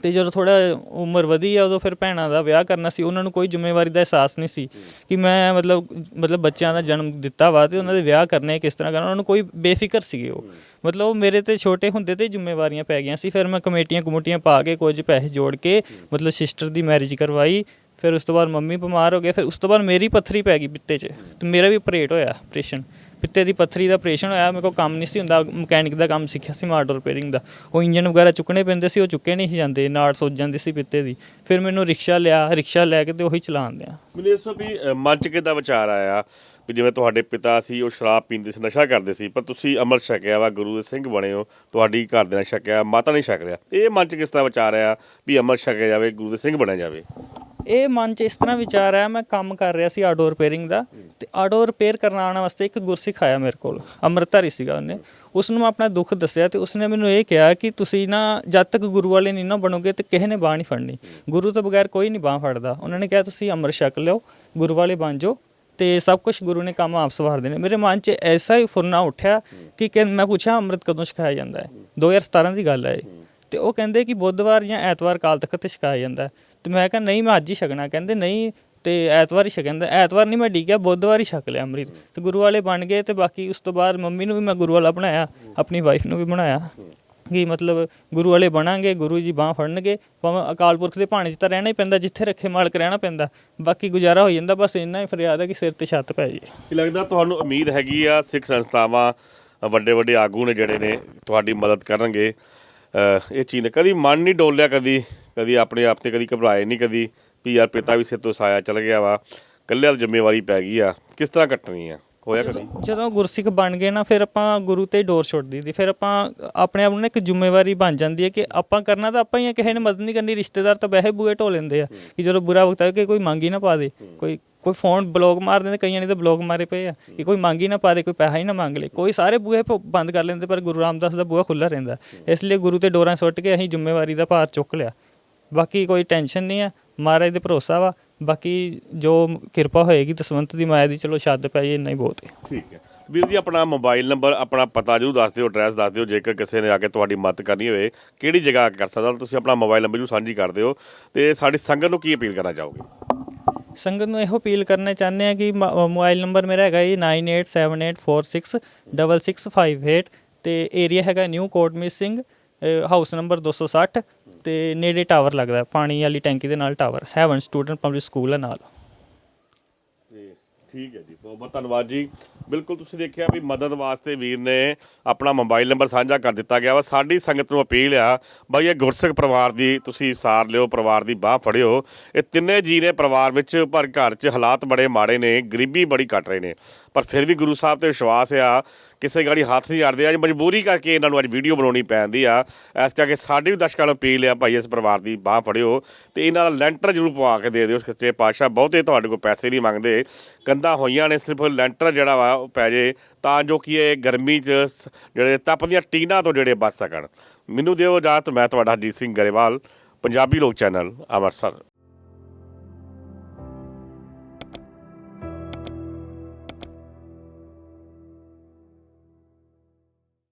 [SPEAKER 3] ਤੇ ਜਦੋਂ ਥੋੜਾ ਉਮਰ ਵਧੀ ਆ, ਉਦੋਂ ਫਿਰ ਭੈਣਾਂ ਦਾ ਵਿਆਹ ਕਰਨਾ ਸੀ। ਉਹਨਾਂ ਨੂੰ ਕੋਈ ਜ਼ਿੰਮੇਵਾਰੀ ਦਾ ਅਹਿਸਾਸ ਨਹੀਂ ਸੀ ਕਿ ਮੈਂ ਮਤਲਬ ਮਤਲਬ ਬੱਚਿਆਂ ਦਾ ਜਨਮ ਦਿੱਤਾ ਵਾ ਤੇ ਉਹਨਾਂ ਦੇ ਵਿਆਹ ਕਰਨੇ ਕਿਸ ਤਰ੍ਹਾਂ ਕਰਨਾ। ਉਹਨਾਂ ਨੂੰ ਕੋਈ ਬੇਫਿਕਰ ਸੀਗੇ ਉਹ। ਮਤਲਬ ਉਹ ਮੇਰੇ ਤੇ ਛੋਟੇ ਹੁੰਦੇ ਤੇ ਜ਼ਿੰਮੇਵਾਰੀਆਂ ਪੈ ਗਈਆਂ ਸੀ। ਫਿਰ ਮੈਂ ਕਮੇਟੀਆਂ ਕਮੂਟੀਆਂ ਪਾ ਕੇ ਕੁਝ ਪੈਸੇ ਜੋੜ ਕੇ, ਮਤਲਬ ਸਿਸਟਰ ਦੀ ਮੈਰਿਜ ਕਰਵਾਈ। ਫਿਰ ਉਸ ਤੋਂ ਬਾਅਦ ਮੰਮੀ ਬਿਮਾਰ ਹੋ ਗਏ। ਫਿਰ ਉਸ ਤੋਂ ਬਾਅਦ ਮੇਰੀ ਪੱਥਰੀ ਪੈ ਗਈ ਪਿੱਤੇ 'ਚ। ਤੇ ਮੇਰਾ ਵੀ ਆਪਰੇਟ ਹੋਇਆ ਆਪਰੇਸ਼ਨ ਪਿੱਤੇ ਦੀ ਪੱਥਰੀ ਦਾ ਆਪਰੇਸ਼ਨ ਹੋਇਆ ਮੇਰੇ ਕੋਲ ਕੰਮ ਨਹੀਂ ਸੀ ਹੁੰਦਾ ਮਕੈਨਿਕ ਦਾ ਕੰਮ ਸਿੱਖਿਆ ਸੀ ਮਾਡਲ ਰਿਪੇਅਰਿੰਗ ਦਾ। ਉਹ ਇੰਜਨ ਵਗੈਰਾ ਚੁੱਕਣੇ ਪੈਂਦੇ ਸੀ ਉਹ ਚੁੱਕੇ ਨਹੀਂ ਸੀ ਜਾਂਦੇ ਨਾੜ ਸੁੱਜ ਜਾਂਦੀ ਸੀ ਪਿੱਤੇ ਦੀ। ਫਿਰ ਮੈਨੂੰ ਰਿਕਸ਼ਾ ਲਿਆ ਰਿਕਸ਼ਾ ਲੈ ਕੇ ਤੇ ਉਹੀ ਚਲਾਉਂਦੇ ਆ।
[SPEAKER 1] ਮੈਨੂੰ ਇਸ ਤੋਂ ਵੀ ਅ, ਮਨ ਚ ਕਿੱਦਾਂ ਵਿਚਾਰ ਆਇਆ ਵੀ ਜਿਵੇਂ ਤੁਹਾਡੇ ਪਿਤਾ ਸੀ ਉਹ ਸ਼ਰਾਬ ਪੀਂਦੇ ਸੀ ਨਸ਼ਾ ਕਰਦੇ ਸੀ ਪਰ ਤੁਸੀਂ ਅਮਰ ਛਕਿਆ ਵਾ ਗੁਰੂ ਦੇ ਸਿੰਘ ਬਣੇ ਹੋ ਤੁਹਾਡੀ ਘਰ ਦੇ ਨੇ ਛਕਿਆ ਮਾਤਾ ਨੇ ਛਕ ਲਿਆ ਇਹ ਮਨ ਚ ਕਿਸ ਤਰ੍ਹਾਂ ਵਿਚਾਰ ਆਇਆ ਵੀ ਅਮਰ ਛਕਿਆ ਜਾਵੇ ਗੁਰੂ ਦੇ ਸਿੰਘ ਬਣਿਆ ਜਾਵੇ?
[SPEAKER 3] ਇਹ ਮਨ 'ਚ ਇਸ ਤਰ੍ਹਾਂ ਵਿਚਾਰ ਆਇਆ, ਮੈਂ ਕੰਮ ਕਰ ਰਿਹਾ ਸੀ ਆਟੋ ਰਿਪੇਅਰਿੰਗ ਦਾ ਤੇ ਆਟੋ ਰਿਪੇਅਰ ਕਰਨ ਆਉਣ ਵਾਸਤੇ ਇੱਕ ਗੁਰਸਿੱਖ ਆਇਆ ਮੇਰੇ ਕੋਲ, ਅੰਮ੍ਰਿਤਧਾਰੀ ਸੀਗਾ ਉਹਨੇ। ਉਸ ਨੂੰ ਮੈਂ ਆਪਣਾ ਦੁੱਖ ਦੱਸਿਆ ਤੇ ਉਸਨੇ ਮੈਨੂੰ ਇਹ ਕਿਹਾ ਕਿ ਤੁਸੀਂ ਨਾ ਜਦ ਤੱਕ ਗੁਰੂ ਵਾਲੇ ਨਹੀਂ ਨਾ ਬਣੋਗੇ ਤੇ ਕਿਸੇ ਨੇ ਬਾਹ ਨਹੀਂ ਫੜਨੀ। ਗੁਰੂ ਤੋਂ ਬਗੈਰ ਕੋਈ ਨਹੀਂ ਬਾਹ ਫੜਦਾ। ਉਹਨਾਂ ਨੇ ਕਿਹਾ, ਤੁਸੀਂ ਅੰਮ੍ਰਿਤ ਛਕ ਲਿਓ, ਗੁਰੂ ਵਾਲੇ ਬਣ ਜਾਓ ਤੇ ਸਭ ਕੁਝ ਗੁਰੂ ਨੇ ਕੰਮ ਆਪ ਸਵਾਰਦੇ ਨੇ ਮੇਰੇ ਮਨ 'ਚ ਐਸਾ ਹੀ ਫੁਰਨਾ ਉੱਠਿਆ ਕਿ ਕਿ ਮੈਂ ਪੁੱਛਿਆ, ਅੰਮ੍ਰਿਤ ਕਦੋਂ ਛਕਾਇਆ ਜਾਂਦਾ ਹੈ? 2017 ਦੀ ਗੱਲ ਹੈ ਇਹ। ਤੇ ਉਹ ਕਹਿੰਦੇ ਕਿ ਬੁੱਧਵਾਰ ਜਾਂ ਐਤਵਾਰ ਕਾਲ ਤਖ਼ਤ ਤੇ ਛਕਾਇਆ ਜਾਂਦਾ ਤੇ ਮੈਂ ਕਿਹਾ, ਨਹੀਂ, ਮੈਂ ਅੱਜ ਹੀ ਛਕਣਾ। ਕਹਿੰਦੇ, ਨਹੀਂ, ਤੇ ਐਤਵਾਰ ਹੀ ਛਕਣ ਦਾ ਐਤਵਾਰ ਨਹੀਂ ਮੈਂ ਡਿੱਗਿਆ, ਬੁੱਧਵਾਰ ਹੀ ਛਕ ਲਿਆ ਅੰਮ੍ਰਿਤ। ਤੇ ਗੁਰੂ ਵਾਲੇ ਬਣ ਗਏ ਤੇ ਬਾਕੀ ਉਸ ਤੋਂ ਬਾਅਦ ਮੰਮੀ ਨੂੰ ਵੀ ਮੈਂ ਗੁਰੂ ਵਾਲਾ ਬਣਾਇਆ, ਆਪਣੀ ਵਾਈਫ ਨੂੰ ਵੀ ਬਣਾਇਆ। ਕਿ ਮਤਲਬ ਗੁਰੂ ਵਾਲੇ ਬਣਾਂਗੇ, ਗੁਰੂ ਜੀ ਬਾਹ ਫੜਨਗੇ, ਭਾਵੇਂ ਅਕਾਲ ਪੁਰਖ ਦੇ ਭਾਣੇ 'ਚ ਤਾਂ ਰਹਿਣਾ ਹੀ ਪੈਂਦਾ, ਜਿੱਥੇ ਰੱਖੇ ਮਾਲਕ ਰਹਿਣਾ ਪੈਂਦਾ। ਬਾਕੀ ਗੁਜ਼ਾਰਾ ਹੋ ਜਾਂਦਾ, ਬਸ ਇੰਨਾ ਹੀ ਫਰਿਆਦ ਹੈ ਕਿ ਸਿਰ ਤੇ ਛੱਤ ਪੈ ਜੇ
[SPEAKER 1] ਕੀ ਲੱਗਦਾ ਤੁਹਾਨੂੰ ਉਮੀਦ ਹੈਗੀ ਆ, ਸਿੱਖ ਸੰਸਥਾਵਾਂ ਵੱਡੇ ਵੱਡੇ ਆਗੂ ਨੇ ਜਿਹੜੇ ਨੇ ਤੁਹਾਡੀ ਮਦਦ ਕਰਨਗੇ? ਇਹ ਚੀਜ਼ ਨੇ, ਕਦੀ ਮਨ ਨਹੀਂ ਡੋਲਿਆ ਕਦੀ ਕਦੀ ਆਪਣੇ ਆਪ ਤੇ ਕਦੀ ਘਬਰਾਏ ਨਹੀਂ ਕਦੀ ਵੀ ਯਾਰ ਪਿਤਾ ਵੀ ਸਿਰ ਤੋਂ ਸਾਇਆ ਚਲ ਗਿਆ ਵਾ ਕੱਲਿਆਂ ਦੀ ਜ਼ਿੰਮੇਵਾਰੀ ਪੈ ਗਈ ਆ। ਕਿਸ ਤਰ੍ਹਾਂ ਕੱਟਣੀ ਆ? ਹੋਇਆ ਕਦੀ?
[SPEAKER 3] ਜਦੋਂ ਗੁਰਸਿੱਖ ਬਣ ਗਏ ਨਾ ਫਿਰ ਆਪਾਂ ਗੁਰੂ ਤੇ ਡੋਰ ਛੱਡ ਦੀ ਫਿਰ ਆਪਾਂ ਆਪਣੇ ਆਪ ਨੂੰ ਇੱਕ ਜ਼ਿੰਮੇਵਾਰੀ ਬਣ ਜਾਂਦੀ ਹੈ ਕਿ ਆਪਾਂ ਕਰਨਾ ਤਾਂ ਆਪਾਂ ਹੀ ਆ ਕਿਸੇ ਨੇ ਮਦਦ ਨਹੀਂ ਕਰਨੀ ਰਿਸ਼ਤੇਦਾਰ ਤਾਂ ਵੈਸੇ ਬੂਹੇ ਢੋ ਲੈਂਦੇ ਆ ਕਿ ਜਦੋਂ ਬੁਰਾ ਵਕਤ ਆਏ ਕਿ ਕੋਈ ਮੰਗ ਹੀ ਨਾ ਪਾ ਦੇ ਕੋਈ ਕੋਈ ਫੋਨ ਬਲੌਕ ਮਾਰ ਦਿੰਦੇ ਕਈਆਂ ਨੇ ਤਾਂ ਬਲੌਕ ਮਾਰੇ ਪਏ ਆ ਕਿ ਕੋਈ ਮੰਗ ਹੀ ਨਾ ਪਾ ਦੇ ਕੋਈ ਪੈਸਾ ਹੀ ਨਾ ਮੰਗ ਲੇ। ਕੋਈ ਸਾਰੇ ਬੂਹੇ ਬੰਦ ਕਰ ਲੈਂਦੇ ਪਰ ਗੁਰੂ ਰਾਮਦਾਸ ਦਾ ਬੂਹਾ ਖੁੱਲਾ ਰਹਿੰਦਾ। ਇਸ ਲਈ ਗੁਰੂ ਤੇ ਡੋਰਾਂ ਸੁੱਟ ਕੇ ਅਸੀਂ ਜ਼ਿੰਮੇਵਾਰੀ ਦਾ ਭਾਰ ਚੁੱਕ ਲਿਆ। ਬਾਕੀ ਕੋਈ ਟੈਨਸ਼ਨ ਨਹੀਂ ਆ ਮਹਾਰਾਜ ਦੇ ਭਰੋਸਾ ਵਾ ਬਾਕੀ ਜੋ ਕਿਰਪਾ ਹੋਏਗੀ ਦਸਵੰਤ ਦੀ ਮਾਇਆ ਦੀ ਚਲੋ ਛੱਦ ਪੈ ਜੇ ਇੰਨਾ ਹੀ ਬਹੁਤ ਹੈ।
[SPEAKER 1] ਠੀਕ ਹੈ। ਵੀਰ ਜੀ ਆਪਣਾ ਮੋਬਾਈਲ ਨੰਬਰ ਆਪਣਾ ਪਤਾ ਜਰੂਰ ਦੱਸ ਦਿਓ ਐਡਰੈਸ ਦੱਸ ਦਿਓ ਜੇਕਰ ਕਿਸੇ ਨੇ ਆ ਕੇ ਤੁਹਾਡੀ ਮਦਦ ਕਰਨੀ ਹੋਵੇ ਕਿਹੜੀ ਜਗ੍ਹਾ ਆ ਕੇ ਕਰ ਸਕਦਾ ਤੁਸੀਂ ਆਪਣਾ ਮੋਬਾਈਲ ਨੰਬਰ ਜਰੂਰ ਸਾਂਝੀ ਕਰ ਦਿਓ। ਤੇ ਸਾਡੀ ਸੰਗਤ ਨੂੰ ਕੀ ਅਪੀਲ ਕਰਨਾ ਚਾਹੋਗੇ?
[SPEAKER 3] ਸੰਗਤ ਨੂੰ ਇਹੋ ਅਪੀਲ ਕਰਨਾ ਚਾਹੁੰਦੇ ਆ ਕਿ ਮੋਬਾਈਲ ਨੰਬਰ ਮੇਰਾ ਹੈਗਾ ਜੀ 9878466658 ਤੇ ਏਰੀਆ ਹੈਗਾ new Kot missing house number 260 ਤੇ ਨੇੜੇ ਟਾਵਰ ਲੱਗਦਾ ਪਾਣੀ ਵਾਲੀ ਟੈਂਕੀ ਦੇ ਨਾਲ tower heaven student public school ਹੈ ਨਾਲ।
[SPEAKER 1] ਠੀਕ ਹੈ ਜੀ, ਬਹੁਤ ਬਹੁਤ ਧੰਨਵਾਦ ਜੀ। ਬਿਲਕੁਲ ਤੁਸੀਂ ਦੇਖਿਆ ਵੀ ਮਦਦ ਵਾਸਤੇ ਵੀਰ ਨੇ ਆਪਣਾ ਮੋਬਾਈਲ ਨੰਬਰ ਸਾਂਝਾ ਕਰ ਦਿੱਤਾ ਗਿਆ ਵਾ। ਸਾਡੀ ਸੰਗਤ ਨੂੰ ਅਪੀਲ ਆ, ਬਾਈ ਇਹ ਗੁਰਸਿੱਖ ਪਰਿਵਾਰ ਦੀ ਤੁਸੀਂ ਸਾਰ ਲਿਓ, ਪਰਿਵਾਰ ਦੀ ਬਾਹ ਫੜਿਓ। ਇਹ ਤਿੰਨੇ ਜੀ ਨੇ ਪਰਿਵਾਰ ਵਿੱਚ ਪਰ ਘਰ 'ਚ ਹਾਲਾਤ ਬੜੇ ਮਾੜੇ ਨੇ, ਗਰੀਬੀ ਬੜੀ ਕੱਟ ਰਹੇ ਨੇ। ਪਰ ਫਿਰ ਵੀ ਗੁਰੂ ਸਾਹਿਬ ਤੇ ਵਿਸ਼ਵਾਸ ਆ ਕਿਸੇ ਗਾੜੀ ਹੱਥ ਨਹੀਂ ਅੜਦੇ ਅੱਜ ਮਜਬੂਰੀ ਕਰਕੇ ਇਹਨਾਂ ਨੂੰ ਅੱਜ ਵੀਡੀਓ ਬਣਾਉਣੀ ਪੈਂਦੀ ਆ। ਇਸ ਕਰਕੇ ਸਾਡੇ ਵੀ ਦਰਸ਼ਕਾਂ ਨੂੰ ਅਪੀਲ ਆ ਭਾਈ ਇਸ ਪਰਿਵਾਰ ਦੀ ਬਾਹ ਫੜਿਓ ਤੇ ਇਹਨਾਂ ਦਾ ਲੈਂਟਰ ਜ਼ਰੂਰ ਪਵਾ ਕੇ ਦੇ ਦਿਓ। ਸੱਚੇ ਪਾਤਸ਼ਾਹ ਬਹੁਤੇ ਤੁਹਾਡੇ ਕੋਲ ਪੈਸੇ ਨਹੀਂ ਮੰਗਦੇ। ਕੰਧਾਂ ਹੋਈਆਂ ਨੇ, ਸਿਰਫ ਲੈਂਟਰ ਜਿਹੜਾ ਵਾ ਉਹ ਪੈ ਜੇ ਤਾਂ ਜੋ ਕਿ ਇਹ ਗਰਮੀ 'ਚ ਸ- ਜਿਹੜੇ ਤਪਦੀਆਂ ਟੀਨਾਂ ਤੋਂ ਜਿਹੜੇ ਬਚ ਸਕਣ। ਮੈਨੂੰ ਦਿਓ ਇਜਾਜ਼ਤ, ਮੈਂ ਤੁਹਾਡਾ ਹਰਜੀਤ ਸਿੰਘ ਗਰੇਵਾਲ, ਪੰਜਾਬੀ ਲੋਕ ਚੈਨਲ, ਅੰਮ੍ਰਿਤਸਰ।